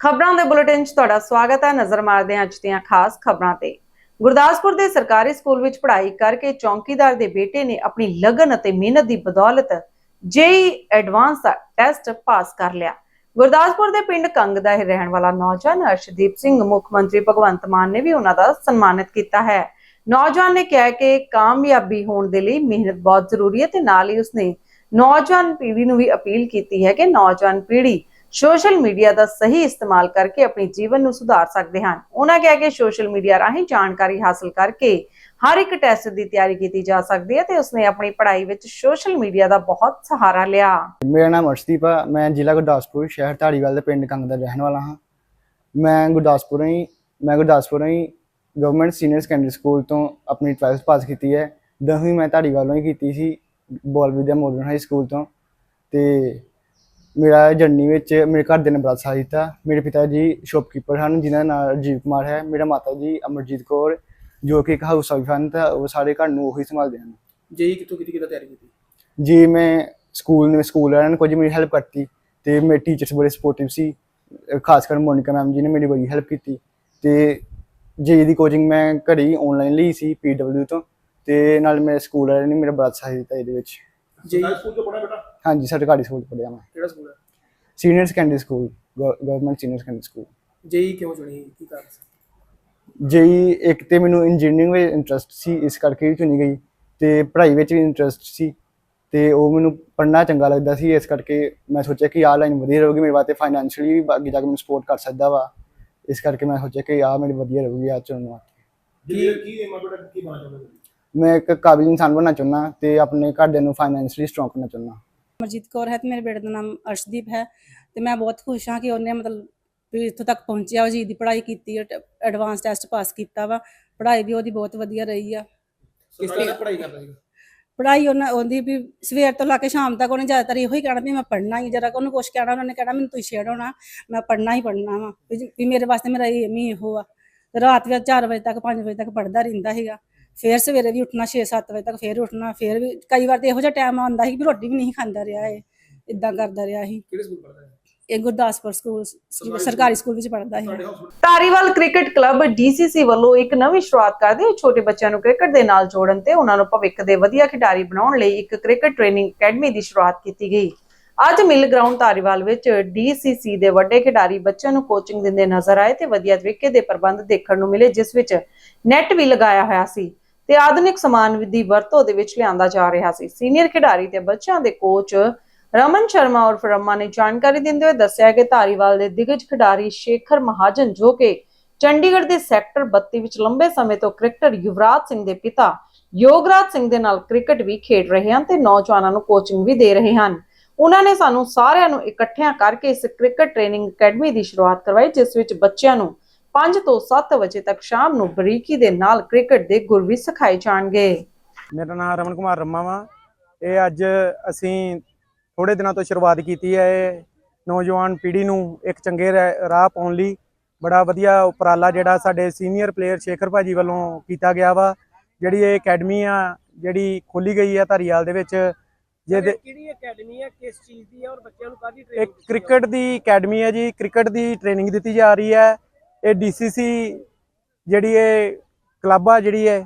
ਖਬਰਾਂ ਦੇ ਬੁਲੇਟਿਨ 'ਚ ਤੁਹਾਡਾ ਸਵਾਗਤ ਹੈ। ਨਜ਼ਰ ਮਾਰਦੇ ਹਾਂ ਅੱਜ ਦੀਆਂ ਖਾਸ ਖਬਰਾਂ ਤੇ। ਗੁਰਦਾਸਪੁਰ ਦੇ ਸਰਕਾਰੀ ਸਕੂਲ ਵਿੱਚ ਪੜ੍ਹਾਈ ਕਰਕੇ ਚੌਂਕੀਦਾਰ ਦੇ ਬੇਟੇ ਨੇ ਆਪਣੀ ਲਗਨ ਅਤੇ ਮਿਹਨਤ ਦੀ ਬਦੌਲਤ ਜੇਈ ਐਡਵਾਂਸ ਦਾ ਟੈਸਟ ਪਾਸ ਕਰ ਲਿਆ। ਗੁਰਦਾਸਪੁਰ ਦੇ ਪਿੰਡ ਕੰਗ ਦਾ ਇਹ ਰਹਿਣ ਵਾਲਾ ਨੌਜਵਾਨ ਅਰਸ਼ਦੀਪ ਸਿੰਘ ਮੁੱਖ ਮੰਤਰੀ ਭਗਵੰਤ ਮਾਨ ਨੇ ਵੀ ਉਹਨਾਂ ਦਾ ਸਨਮਾਨਿਤ ਕੀਤਾ ਹੈ। ਨੌਜਵਾਨ ਨੇ ਕਿਹਾ ਕਿ ਕਾਮਯਾਬੀ ਹੋਣ ਦੇ ਲਈ ਮਿਹਨਤ ਬਹੁਤ ਜ਼ਰੂਰੀ ਹੈ ਤੇ ਨਾਲ ਹੀ ਉਸਨੇ ਨੌਜਵਾਨ ਪੀੜ੍ਹੀ ਨੂੰ ਵੀ ਅਪੀਲ ਕੀਤੀ ਹੈ ਕਿ ਨੌਜਵਾਨ ਪੀੜ੍ਹੀ ਸੋਸ਼ਲ ਮੀਡੀਆ ਦਾ ਸਹੀ ਇਸਤੇਮਾਲ ਕਰਕੇ ਆਪਣੀ ਜੀਵਨ ਨੂੰ ਸੁਧਾਰ ਸਕਦੇ ਹਨ। ਉਹਨਾਂ ਕਿਹਾ ਕਿ ਸੋਸ਼ਲ ਮੀਡੀਆ ਰਾਹੀਂ ਜਾਣਕਾਰੀ ਹਾਸਲ ਕਰਕੇ ਹਰ ਇੱਕ ਟੈਸਟ ਦੀ ਤਿਆਰੀ ਕੀਤੀ ਜਾ ਸਕਦੀ ਹੈ ਤੇ ਉਸਨੇ ਆਪਣੀ ਪੜ੍ਹਾਈ ਵਿੱਚ ਸੋਸ਼ਲ ਮੀਡੀਆ ਦਾ ਬਹੁਤ ਸਹਾਰਾ ਲਿਆ। ਮੇਰਾ ਨਾਮ ਅਰਸ਼ਦੀਪ ਆ। ਮੈਂ ਜ਼ਿਲ੍ਹਾ ਗੁਰਦਾਸਪੁਰ, ਸ਼ਹਿਰ ਢਾੜੀਵਾਲ ਦੇ ਪਿੰਡ ਕੰਗ ਦਾ ਰਹਿਣ ਵਾਲਾ ਹਾਂ। ਮੈਂ ਗੁਰਦਾਸਪੁਰੋਂ ਹੀ ਮੈਂ ਗੁਰਦਾਸਪੁਰੋਂ ਹੀ ਗਵਰਨਮੈਂਟ ਸੀਨੀਅਰ ਸੈਕੰਡਰੀ ਸਕੂਲ ਤੋਂ ਆਪਣੀ 12th ਪਾਸ ਕੀਤੀ ਹੈ। ਦਸਵੀਂ ਮੈਂ ਢਾੜੀਵਾਲੋਂ ਹੀ ਕੀਤੀ ਸੀ ਬੋਲ ਵਿਦਿਆ ਮਾਡਰਨ ਹਾਈ ਸਕੂਲ ਤੋਂ। ਤੇ ਮੇਰਾ ਜਰਨੀ ਵਿੱਚ ਮੇਰੇ ਘਰ ਦੇ ਨੇ ਬੜਾ ਸਾਥ ਦਿੱਤਾ। ਮੇਰੇ ਪਿਤਾ ਜੀ ਸ਼ੌਪਕੀਪਰ ਹਨ ਜਿਨ੍ਹਾਂ ਦਾ ਨਾਮ ਰਾਜੀਵ ਕੁਮਾਰ ਹੈ। ਮੇਰਾ ਮਾਤਾ ਜੀ ਅਮਰਜੀਤ ਕੌਰ ਜੋ ਕਿ ਇੱਕ ਹਾਊਸ ਵਾਈਫ ਹਨ ਤਾਂ ਉਹ ਸਾਰੇ ਘਰ ਨੂੰ ਉਹੀ ਸੰਭਾਲਦੇ ਹਨ। ਜੇਈ ਕਿੱਥੋਂ ਕੀਤੀ ਕਿੱਦਾਂ ਤਿਆਰੀ ਕੀਤੀ? ਜੀ ਮੈਂ ਸਕੂਲ ਨੇ ਸਕੂਲ ਵਾਲਿਆਂ ਨੇ ਕੁਝ ਮੇਰੀ ਹੈਲਪ ਕਰਤੀ ਤੇ ਮੇਰੇ ਟੀਚਰਸ ਬੜੇ ਸਪੋਰਟਿਵ ਸੀ। ਖਾਸ ਕਰ ਮੋਨਿਕਾ ਮੈਮ ਜੀ ਨੇ ਮੇਰੀ ਬੜੀ ਹੈਲਪ ਕੀਤੀ ਤੇ ਜੀ ਦੀ ਕੋਚਿੰਗ ਮੈਂ ਘਰੇ ਹੀ ਆਨਲਾਈਨ ਲਈ ਸੀ ਪੀਡਬਲਿਊ ਤੋਂ ਤੇ ਨਾਲ ਮੇਰੇ ਸਕੂਲ ਵਾਲਿਆਂ ਨੇ ਮੇਰਾ ਬੜਾ ਸਾਥ ਦਿੱਤਾ ਇਹਦੇ ਵਿੱਚ। ਜੇਈ ਸਕੂਲ ਤੋਂ ਪੜਿਆ ਬੇਟਾ। ਹਾਂਜੀ ਸਰਕਾਰੀ ਸਕੂਲ ਪੜ੍ਹਿਆ ਮੈਂ। ਕਿਹੜਾ ਸਕੂਲ ਹੈ senior secondary school government senior secondary school JE ਕਿਉਂ ਚੁਣੀ? ਕੀ ਕਾਰਨ ਸੀ? ਜੀ ਇੱਕ ਤੇ ਮੈਨੂੰ ਇੰਜੀਨੀਅਰਿੰਗ ਵਿੱਚ ਇੰਟਰਸਟ ਸੀ ਇਸ ਕਰਕੇ ਹੀ ਚੁਣੀ ਗਈ ਤੇ ਪੜ੍ਹਾਈ ਵਿੱਚ ਵੀ ਇੰਟਰਸਟ ਸੀ ਤੇ ਉਹ ਮੈਨੂੰ ਪੜ੍ਹਨਾ ਚੰਗਾ ਲੱਗਦਾ ਸੀ ਇਸ ਕਰਕੇ ਮੈਂ ਸੋਚਿਆ ਕਿ ਆਹ ਲਾਈਨ ਵਧੀਆ ਰਹੂਗੀ ਮੇਰੇ ਵਾਸਤੇ ਫਾਈਨੈਂਸ਼ੀਅਲੀ ਵੀ ਅੱਗੇ ਜਾ ਕੇ ਮੈਨੂੰ ਸਪੋਰਟ ਕਰ ਸਕਦਾ ਵਾ। ਇਸ ਕਰਕੇ ਮੈਂ ਸੋਚਿਆ ਕਿ ਆਹ ਮੇਰੀ ਵਧੀਆ ਰਹੂਗੀ ਆ ਚੁਣਨ ਵਾਸਤੇ। ਕੀ ਕੀ ਆ ਬੇਟਾ ਕੀ ਬਣਾ ਚਾਹੁੰਦੇ ਮੈਂ ਇੱਕ ਕਾਬਿਲ ਇਨਸਾਨ ਬਣਨਾ ਚਾਹੁੰਦਾ ਤੇ ਆਪਣੇ ਘਰਦਿਆਂ ਨੂੰ ਫਾਈਨੈਂਸ਼ੀਅਲੀ ਸਟਰੋਂਗ ਕਰਨਾ ਚਾਹੁੰਦਾ। ਅਮਰਜੀਤ ਕੌਰ ਹੈ ਤੇ ਮੇਰੇ ਬੇਟੇ ਦਾ ਨਾਮ ਅਰਸ਼ਦੀਪ ਹੈ ਤੇ ਮੈਂ ਬਹੁਤ ਖੁਸ਼ ਹਾਂ ਕਿ ਉਹਨੇ ਮਤਲਬ ਵੀ ਇੱਥੋਂ ਤੱਕ ਪਹੁੰਚਿਆ ਉਹ ਜੀ ਦੀ ਪੜ੍ਹਾਈ ਕੀਤੀ ਹੈ ਐਡਵਾਂਸ ਟੈਸਟ ਪਾਸ ਕੀਤਾ ਵਾ ਪੜ੍ਹਾਈ ਵੀ ਉਹਦੀ ਬਹੁਤ ਵਧੀਆ ਰਹੀ ਆ। ਕਿਸ ਤਰ੍ਹਾਂ ਪੜ੍ਹਾਈ ਕਰਦਾ ਸੀਗਾ ਪੜ੍ਹਾਈ ਉਹਨਾਂ ਉਹਦੀ ਵੀ ਸਵੇਰ ਤੋਂ ਲਾ ਕੇ ਸ਼ਾਮ ਤੱਕ ਉਹਨੇ ਜ਼ਿਆਦਾਤਰ ਇਹੋ ਹੀ ਕਹਿਣਾ ਵੀ ਮੈਂ ਪੜ੍ਹਨਾ ਹੀ ਜਰਾ ਉਹਨੂੰ ਕੁਛ ਕਹਿਣਾ ਉਹਨੇ ਕਹਿਣਾ ਮੈਨੂੰ ਤੁਸੀਂ ਛੇੜੋ ਨਾ ਮੈਂ ਪੜ੍ਹਨਾ ਹੀ ਪੜ੍ਹਨਾ ਵਾ ਵੀ ਮੇਰੇ ਵਾਸਤੇ ਮੇਰਾ ਇਹ ਵੀ ਇਹੋ ਆ। ਰਾਤ ਵੀ 4 ਵਜੇ ਤੱਕ 5 ਵਜੇ ਤੱਕ ਪੜ੍ਹਦਾ ਰਹਿੰਦਾ ਸੀਗਾ। ਫਿਰ ਸਵੇਰੇ ਵੀ ਉੱਠਣਾ 6-7 ਵਜੇ ਤੱਕ ਫਿਰ ਉੱਠਣਾ ਫਿਰ ਵੀ ਕਈ ਵਾਰ ਤੇ ਇਹੋ ਜਿਹਾ ਟਾਈਮ ਆਉਂਦਾ ਸੀ ਵੀ ਰੋਟੀ ਵੀ ਨਹੀਂ ਖਾਂਦਾ ਰਿਹਾ ਇਹ ਇਦਾਂ ਕਰਦਾ ਰਿਹਾ ਸੀ। ਕਿਹੜੇ ਸਕੂਲ ਪੜ੍ਹਦਾ ਹੈ ਇਹ ਗੁਰਦਾਸਪੁਰ ਸਕੂਲ ਸਰਕਾਰੀ ਸਕੂਲ ਵਿੱਚ ਪੜ੍ਹਦਾ ਸੀ। ਸਾਡੇ ਹਸਪਤਾਲ ਧਾਰੀਵਾਲ ਕ੍ਰਿਕਟ ਕਲੱਬ ਡੀਸੀਸੀ ਵੱਲੋਂ ਇੱਕ ਨਵੀਂ ਸ਼ੁਰੂਆਤ ਕਰਦੇ ਹੋਏ ਛੋਟੇ ਬੱਚਿਆਂ ਨੂੰ ਕ੍ਰਿਕਟ ਦੇ ਨਾਲ ਜੋੜਨ ਤੇ ਉਹਨਾਂ ਨੂੰ ਭਵਿੱਖ ਦੇ ਵਧੀਆ ਖਿਡਾਰੀ ਬਣਾਉਣ ਲਈ ਇੱਕ ਕ੍ਰਿਕਟ ਟ੍ਰੇਨਿੰਗ ਅਕੈਡਮੀ ਦੀ ਸ਼ੁਰੂਆਤ ਕੀਤੀ ਗਈ। ਅੱਜ ਮਿਲ ਗਰਾਊਂਡ ਧਾਰੀਵਾਲ ਵਿੱਚ ਡੀਸੀਸੀ ਦੇ ਵੱਡੇ ਖਿਡਾਰੀ ਬੱਚਿਆਂ ਨੂੰ ਕੋਚਿੰਗ ਦਿੰਦੇ ਨਜ਼ਰ ਆਏ ਤੇ ਵਧੀਆ ਤਰੀਕੇ ਦੇ ਪ੍ਰਬੰਧ ਦੇਖਣ ਨੂੰ ਮਿਲੇ ਜਿਸ ਵਿੱਚ ਨੈਟ ਵੀ ਲਗਾਇਆ ਹੋਇਆ ਸੀ। ਤੇ ਆਧੁਨਿਕ ਸਮਾਨ ਦੀ ਵਰਤੋਂ ਦੇ ਵਿੱਚ ਲਿਆਂਦਾ ਜਾ ਰਿਹਾ ਸੀ। ਸੀਨੀਅਰ ਖਿਡਾਰੀ ਤੇ ਬੱਚਿਆਂ ਦੇ ਕੋਚ ਰਮਨ ਸ਼ਰਮਾ ਔਰ ਫਰਮਾ ਨੇ ਜਾਣਕਾਰੀ ਦਿੰਦੇ ਹੋਏ ਦੱਸਿਆ ਕਿ ਧਾਰੀਵਾਲ ਦੇ ਦਿਗਜ ਖਿਡਾਰੀ ਸ਼ੇਖਰ ਮਹਾਜਨ ਜੋ ਕਿ ਚੰਡੀਗੜ੍ਹ ਦੇ ਸੈਕਟਰ 32 ਵਿੱਚ ਲੰਬੇ ਸਮੇਂ ਤੋਂ ਕ੍ਰਿਕਟਰ ਯੁਵਰਾਜ ਸਿੰਘ ਦੇ ਪਿਤਾ ਯੋਗਰਾਜ ਸਿੰਘ ਦੇ ਨਾਲ ਕ੍ਰਿਕਟ ਵੀ ਖੇਡ ਰਹੇ ਹਨ ਤੇ ਨੌਜਵਾਨਾਂ ਨੂੰ ਕੋਚਿੰਗ ਵੀ ਦੇ ਰਹੇ ਹਨ। ਉਹਨਾਂ ਨੇ ਸਾਨੂੰ ਸਾਰਿਆਂ ਨੂੰ ਇਕੱਠਿਆਂ ਕਰਕੇ ਇਸ ਕ੍ਰਿਕਟ ਟ੍ਰੇਨਿੰਗ ਅਕੈਡਮੀ ਦੀ ਸ਼ੁਰੂਆਤ ਕਰਵਾਈ, ਜਿਸ ਵਿੱਚ ਬੱਚਿਆਂ ਨੂੰ 5 ਤੋਂ 7 ਵਜੇ ਤੱਕ ਸ਼ਾਮ ਨੂੰ ਬਰੀਕੀ ਦੇ ਨਾਲ ਕ੍ਰਿਕਟ ਦੇ ਗੁਰ ਵੀ ਸਿਖਾਏ ਜਾਣਗੇ। ਮੇਰਾ ਨਾਮ ਰਮਨ ਕੁਮਾਰ ਰੰਮਾ ਵਾ। ਇਹ ਅੱਜ ਅਸੀਂ ਥੋੜੇ ਦਿਨਾਂ ਤੋਂ ਸ਼ੁਰੂਆਤ ਕੀਤੀ ਹੈ। ਇਹ ਨੌਜਵਾਨ ਪੀੜ੍ਹੀ ਨੂੰ ਇੱਕ ਚੰਗੇ ਰਾਹ ਪਾਉਣ ਲਈ ਬੜਾ ਵਧੀਆ ਉਪਰਾਲਾ ਜਿਹੜਾ ਸਾਡੇ ਸੀਨੀਅਰ ਪਲੇਅਰ ਸ਼ੇਖਰ ਭਾਜੀ ਵੱਲੋਂ ਕੀਤਾ ਗਿਆ ਵਾ। ਜਿਹੜੀ ਇਹ ਅਕੈਡਮੀ ਆ ਜਿਹੜੀ ਖੋਲੀ ਗਈ ਆ ਧਾਰੀਵਾਲ ਦੇ ਵਿੱਚ ਜਿਹਦੇ ਕਿਹੜੀ ਅਕੈਡਮੀ ਹੈ? ਕਿਸ ਚੀਜ਼ ਦੀ ਹੈ? ਔਰ ਬੱਚਿਆਂ ਨੂੰ ਕਾਹਦੀ ਇਹ ਕ੍ਰਿਕਟ ਦੀ ਅਕੈਡਮੀ ਹੈ ਜੀ। ਕ੍ਰਿਕਟ ਦੀ ਟ੍ਰੇਨਿੰਗ ਦਿੱਤੀ ਜਾ ਰਹੀ ਹੈ। ਇਹ ਡੀਸੀਸੀ ਜਿਹੜੀ ਇਹ ਕਲੱਬ ਆ ਜਿਹੜੀ ਹੈ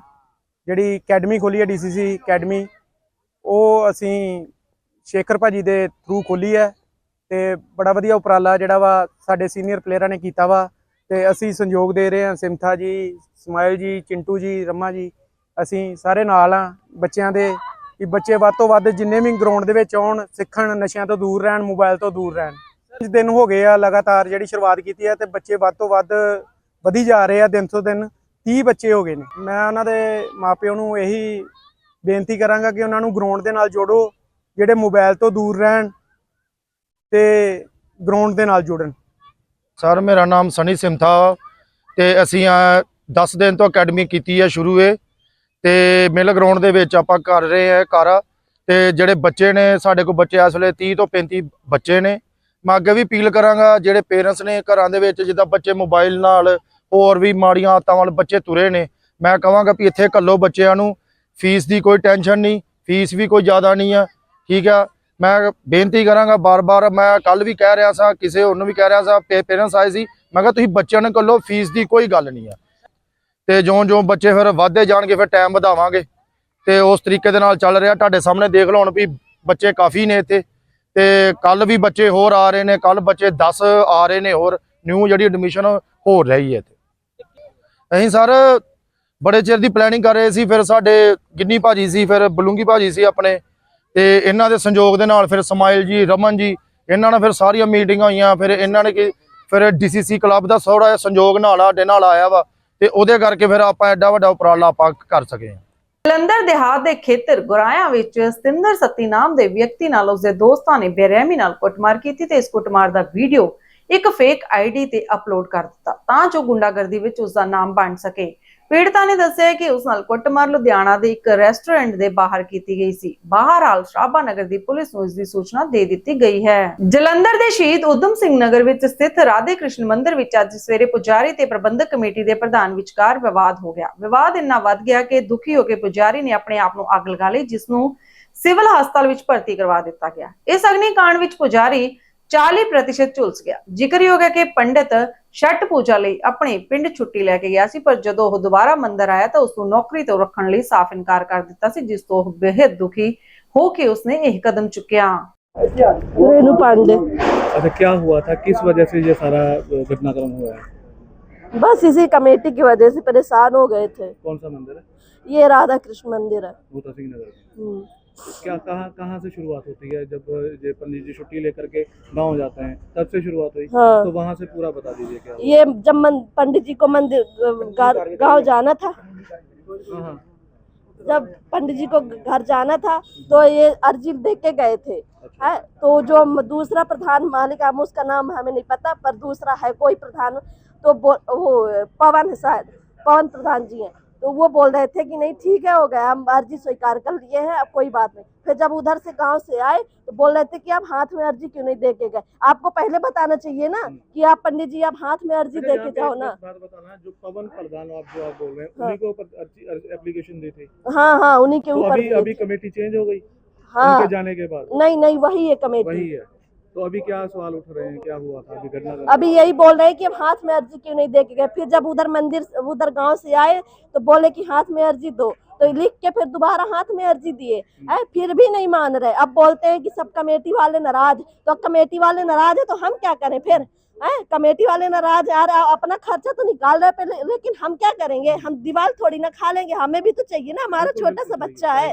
ਜਿਹੜੀ ਅਕੈਡਮੀ ਖੋਲੀ ਹੈ ਡੀਸੀਸੀ ਅਕੈਡਮੀ, ਉਹ ਅਸੀਂ ਸ਼ੇਖਰ ਭਾਜੀ ਦੇ ਥਰੂ ਖੋਲੀ ਹੈ ਤੇ ਬੜਾ ਵਧੀਆ ਉਪਰਾਲਾ ਜਿਹੜਾ ਵਾ ਸਾਡੇ ਸੀਨੀਅਰ ਪਲੇਅਰਾਂ ਨੇ ਕੀਤਾ ਵਾ ਤੇ ਅਸੀਂ ਸੰਯੋਗ ਦੇ ਰਹੇ ਹਾਂ ਸਿਮਥਾ ਜੀ, ਸਮਾਇਲ ਜੀ, ਚਿੰਟੂ ਜੀ, ਰਮਾ ਜੀ, ਅਸੀਂ ਸਾਰੇ ਨਾਲ ਆ ਬੱਚਿਆਂ ਦੇ ਕਿ ਬੱਚੇ ਵੱਧ ਤੋਂ ਵੱਧ ਜਿੰਨੇ ਵੀ ਗਰਾਊਂਡ ਦੇ ਵਿੱਚ ਆਉਣ, ਸਿੱਖਣ, ਨਸ਼ਿਆਂ ਤੋਂ ਦੂਰ ਰਹਿਣ ਮੋਬਾਈਲ ਤੋਂ ਦੂਰ ਰਹਿਣ। ਕੁਝ ਦਿਨ ਹੋ ਗਏ ਆ ਲਗਾਤਾਰ ਜਿਹੜੀ ਸ਼ੁਰੂਆਤ ਕੀਤੀ ਹੈ ਤੇ ਬੱਚੇ ਵੱਧ ਤੋਂ ਵੱਧ ਵਧੀ ਜਾ ਰਹੇ ਆ ਦਿਨ ਤੋਂ ਦਿਨ। 30 ਬੱਚੇ ਹੋ ਗਏ ਨੇ। ਮੈਂ ਉਹਨਾਂ ਦੇ ਮਾਪਿਆਂ ਨੂੰ ਇਹੀ ਬੇਨਤੀ ਕਰਾਂਗਾ ਕਿ ਉਹਨਾਂ ਨੂੰ ਗਰਾਊਂਡ ਦੇ ਨਾਲ ਜੋੜੋ, ਜਿਹੜੇ ਮੋਬਾਈਲ ਤੋਂ ਦੂਰ ਰਹਿਣ ਤੇ ਗਰਾਊਂਡ ਦੇ ਨਾਲ ਜੁੜਨ। ਸਰ, ਮੇਰਾ ਨਾਮ ਸਨੀ ਸਿੰਥਾ ਤੇ ਅਸੀਂ ਆ 10 ਦਿਨ ਤੋਂ ਅਕੈਡਮੀ ਕੀਤੀ ਹੈ ਸ਼ੁਰੂ ਏ ਤੇ ਮਿਲ ਗਰਾਊਂਡ ਦੇ ਵਿੱਚ ਆਪਾਂ ਕਰ ਰਹੇ ਹਾਂ ਕਰ ਤੇ ਜਿਹੜੇ ਬੱਚੇ ਨੇ, ਸਾਡੇ ਕੋਲ ਬੱਚੇ ਇਸ ਵੇਲੇ 30 ਤੋਂ 35 ਬੱਚੇ ਨੇ। ਮੈਂ ਅੱਗੇ ਵੀ ਅਪੀਲ ਕਰਾਂਗਾ ਜਿਹੜੇ ਪੇਰੈਂਟਸ ਨੇ ਘਰਾਂ ਦੇ ਵਿੱਚ, ਜਿੱਦਾਂ ਬੱਚੇ ਮੋਬਾਈਲ ਨਾਲ ਹੋਰ ਵੀ ਮਾੜੀਆਂ ਆਦਤਾਂ ਵੱਲ ਬੱਚੇ ਤੁਰੇ ਨੇ, ਮੈਂ ਕਹਾਂਗਾ ਵੀ ਇੱਥੇ ਕੱਲੋ ਬੱਚਿਆਂ ਨੂੰ ਫੀਸ ਦੀ ਕੋਈ ਟੈਨਸ਼ਨ ਨਹੀਂ ਫੀਸ ਵੀ ਕੋਈ ਜ਼ਿਆਦਾ ਨਹੀਂ ਆ, ਠੀਕ ਆ? ਮੈਂ ਬੇਨਤੀ ਕਰਾਂਗਾ ਬਾਰ-ਬਾਰ, ਮੈਂ ਕੱਲ ਵੀ ਕਹਿ ਰਿਹਾ ਸਾਂ, ਕਿਸੇ ਹੋਰ ਨੂੰ ਵੀ ਕਹਿ ਰਿਹਾ ਸਾਂ ਪੇਰੈਂਟਸ ਆਏ ਸੀ, ਮੈਂ ਕਿਹਾ ਤੁਸੀਂ ਬੱਚਿਆਂ ਨੂੰ ਕੱਲੋ ਫੀਸ ਦੀ ਕੋਈ ਗੱਲ ਨਹੀਂ ਆ। ਤੇ ਜਿਉਂ-ਜਿਉਂ ਬੱਚੇ ਫਿਰ ਵਧਦੇ ਜਾਣਗੇ, ਫਿਰ ਟਾਈਮ ਵਧਾਵਾਂਗੇ। ਤੇ ਉਸ ਤਰੀਕੇ ਦੇ ਨਾਲ ਚੱਲ ਰਿਹਾ, ਤੁਹਾਡੇ ਸਾਹਮਣੇ ਦੇਖ ਲਓ ਹੁਣ ਵੀ ਬੱਚੇ ਕਾਫੀ ਨੇ ਇੱਥੇ। ਤੇ ਕੱਲ ਵੀ ਬੱਚੇ ਹੋਰ ਆ ਰਹੇ ਨੇ, ਕੱਲ ਬੱਚੇ 10 ਆ ਰਹੇ ਨੇ ਹੋਰ ਨਿਊ ਜਿਹੜੀ ਐਡਮਿਸ਼ਨ ਹੋ ਰਹੀ ਹੈ ਇੱਥੇ। ਅਸੀਂ ਸਰ ਬੜੇ ਚਿਰ ਦੀ ਪਲੈਨਿੰਗ ਕਰ ਰਹੇ ਸੀ, ਫਿਰ ਸਾਡੇ ਗਿੰਨੀ ਭਾਜੀ ਸੀ, ਫਿਰ ਬਲੂੰਗੀ ਭਾਜੀ ਸੀ ਆਪਣੇ, ਤੇ ਇਹਨਾਂ ਦੇ ਸੰਯੋਗ ਦੇ ਨਾਲ ਫਿਰ ਸਮਾਈਲ ਜੀ, ਰਮਨ ਜੀ, ਇਹਨਾਂ ਨਾਲ ਫਿਰ ਸਾਰੀਆਂ ਮੀਟਿੰਗਾਂ ਹੋਈਆਂ, ਫਿਰ ਇਹਨਾਂ ਨੇ ਕਿ, ਫਿਰ ਡੀਸੀਸੀ ਕਲੱਬ ਦਾ ਥੋੜਾ ਸੰਯੋਗ ਨਾਲ ਸਾਡੇ ਨਾਲ ਆਇਆ ਵਾ, ਤੇ ਉਹਦੇ ਕਰਕੇ ਫਿਰ ਆਪਾਂ ਐਡਾ ਵੱਡਾ ਉਪਰਾਲਾ ਆਪਾਂ ਕਰ ਸਕੇ ਜਲੰਧਰ ਦੇਹਾਤ ਦੇ ਖੇਤਰ ਗੁਰਾਇਆ ਵਿੱਚ ਸਤਿੰਦਰ ਸੱਤੀ ਨਾਮ ਦੇ ਵਿਅਕਤੀ ਨਾਲ ਉਸਦੇ ਦੋਸਤਾਂ ਨੇ ਬੇਰਹਿਮੀ ਨਾਲ ਕੁੱਟਮਾਰ ਕੀਤੀ ਤੇ ਇਸ ਕੁੱਟਮਾਰ ਦਾ ਵੀਡੀਓ ਇੱਕ ਫੇਕ ਆਈਡੀ ਤੇ ਅਪਲੋਡ ਕਰ ਦਿੱਤਾ। ਤਾਂ ਜੋ ਗੁੰਡਾਗਰਦੀ ਵਿੱਚ ਉਸ ਦਾ ਨਾਮ ਬਣ ਸਕੇ। ਪੀੜਤਾ ਨੇ ਦੱਸਿਆ ਕਿ ਉਸ ਨਾਲ ਕੁੱਟਮਾਰ ਲੁਧਿਆਣਾ ਦੇ ਇੱਕ ਰੈਸਟੋਰੈਂਟ ਦੇ ਬਾਹਰ ਕੀਤੀ ਗਈ ਸੀ। ਬਾਹਰਹਾਲ ਸ਼ਰਾਬਾ ਨਗਰ ਦੀ ਪੁਲਿਸ ਨੂੰ ਇਸ ਦੀ ਸੂਚਨਾ ਦੇ ਦਿੱਤੀ ਗਈ ਹੈ। ਜਲੰਧਰ ਦੇ ਸ਼ਹੀਦ ਉਦਮ ਸਿੰਘ ਨਗਰ ਵਿੱਚ ਸਥਿਤ ਰਾਧੇ ਕ੍ਰਿਸ਼ਨ ਮੰਦਿਰ ਵਿੱਚ ਅੱਜ ਸਵੇਰੇ ਪੁਜਾਰੀ ਤੇ ਪ੍ਰਬੰਧਕ ਕਮੇਟੀ ਦੇ ਪ੍ਰਧਾਨ ਵਿਚਕਾਰ ਵਿਵਾਦ ਹੋ ਗਿਆ। ਵਿਵਾਦ ਇੰਨਾ ਵੱਧ ਗਿਆ ਕਿ ਦੁਖੀ ਹੋ ਕੇ ਪੁਜਾਰੀ ਨੇ ਆਪਣੇ ਆਪ ਨੂੰ ਅੱਗ ਲਗਾ ਲਈ ਜਿਸ ਨੂੰ ਸਿਵਲ ਹਸਪਤਾਲ ਵਿੱਚ ਭਰਤੀ ਕਰਵਾ ਦਿੱਤਾ ਗਿਆ। ਇਸ ਅਗਨੀ ਕਾਂਡ ਵਿੱਚ ਪੁਜਾਰੀ 40% ਝੁਲਸ ਗਿਆ। ਜ਼ਿਕਰਯੋਗ ਹੈ ਕਿ ਪੰਡਿਤ ਛੱਟ ਪੂਜਾ ਲਈ ਆਪਣੇ ਪਿੰਡ ਛੁੱਟੀ ਲੈ ਕੇ ਗਿਆ ਸੀ ਪਰ ਜਦੋਂ ਉਹ ਦੁਬਾਰਾ ਮੰਦਰ ਆਇਆ ਤਾਂ ਉਸ ਨੂੰ ਨੌਕਰੀ ਤੋਂ ਰੱਖਣ ਲਈ ਸਾਫ਼ ਇਨਕਾਰ ਕਰ ਦਿੱਤਾ ਸੀ ਜਿਸ ਤੋਂ ਉਹ ਬੇहद ਦੁਖੀ ਹੋ ਕੇ ਉਸਨੇ ਇਹ ਕਦਮ ਚੁੱਕਿਆ। रेनू पांडे अच्छा क्या हुआ था किस वजह से ये सारा घटनाक्रम हुआ है बस इसी कमेटी की वजह से परेशान हो गए थे कौन सा मंदिर है ये राधा कृष्ण मंदिर है भूता सिंह नगर में। हम्म। क्या कहाँ कहाँ से शुरुआत होती है जब ये पंडित जी छुट्टी लेकर के गाँव जाते हैं तब से शुरुआत हुई? हाँ। तो वहाँ से पूरा बता दीजिए क्या ये जब मन, पंडित जी को मंदिर गाँव जाना था। हाँ हाँ। जब पंडित जी को घर जाना था तो ये अर्जी दे के गए थे। अच्छा। है तो जो दूसरा प्रधान मालिक हम उसका नाम हमें नहीं पता पर दूसरा है कोई प्रधान तो वो पवन है शायद पवन प्रधान जी हैं। तो वो बोल रहे थे कि नहीं ठीक है हो गया हम अर्जी स्वीकार कर लिए हैं अब कोई बात नहीं। फिर जब उधर से गाँव से आए तो बोल रहे थे कि आप हाथ में अर्जी क्यों नहीं दे के गए? आपको पहले बताना चाहिए ना कि आप पंडित जी आप हाथ में अर्जी दे के जाओ ना। बताना जो पवन प्रधान आप जो आप बोल रहे हैं हाँ। उन्हीं के ऊपर एप्लीकेशन दी थी। हाँ हाँ उन्हीं के तो ऊपर अभी। कमेटी चेंज हो गई हाँ। जाने के बाद। नहीं नहीं वही है कमेटी वही है। तो अभी क्या सवाल उठ रहे हैं? क्या हुआ था? अभी घटना अभी यही बोल रहे हैं कि हम हाथ में अर्जी क्यों नहीं दे के गए? फिर जब उधर मंदिर उधर गाँव से आए तो बोले कि हाथ में अर्जी दो। तो लिख के फिर दोबारा हाथ में अर्जी दिए। फिर भी नहीं मान रहे। अब बोलते हैं कि सब कमेटी वाले नाराज़। तो कमेटी वाले नाराज़ है तो हम क्या करें फिर? है? कमेटी वाले नाराज़ यार अपना खर्चा तो निकाल रहे पहले। लेकिन हम क्या करेंगे? हम दीवार थोड़ी ना खा लेंगे। हमें भी तो चाहिए ना। हमारा छोटा सा बच्चा है।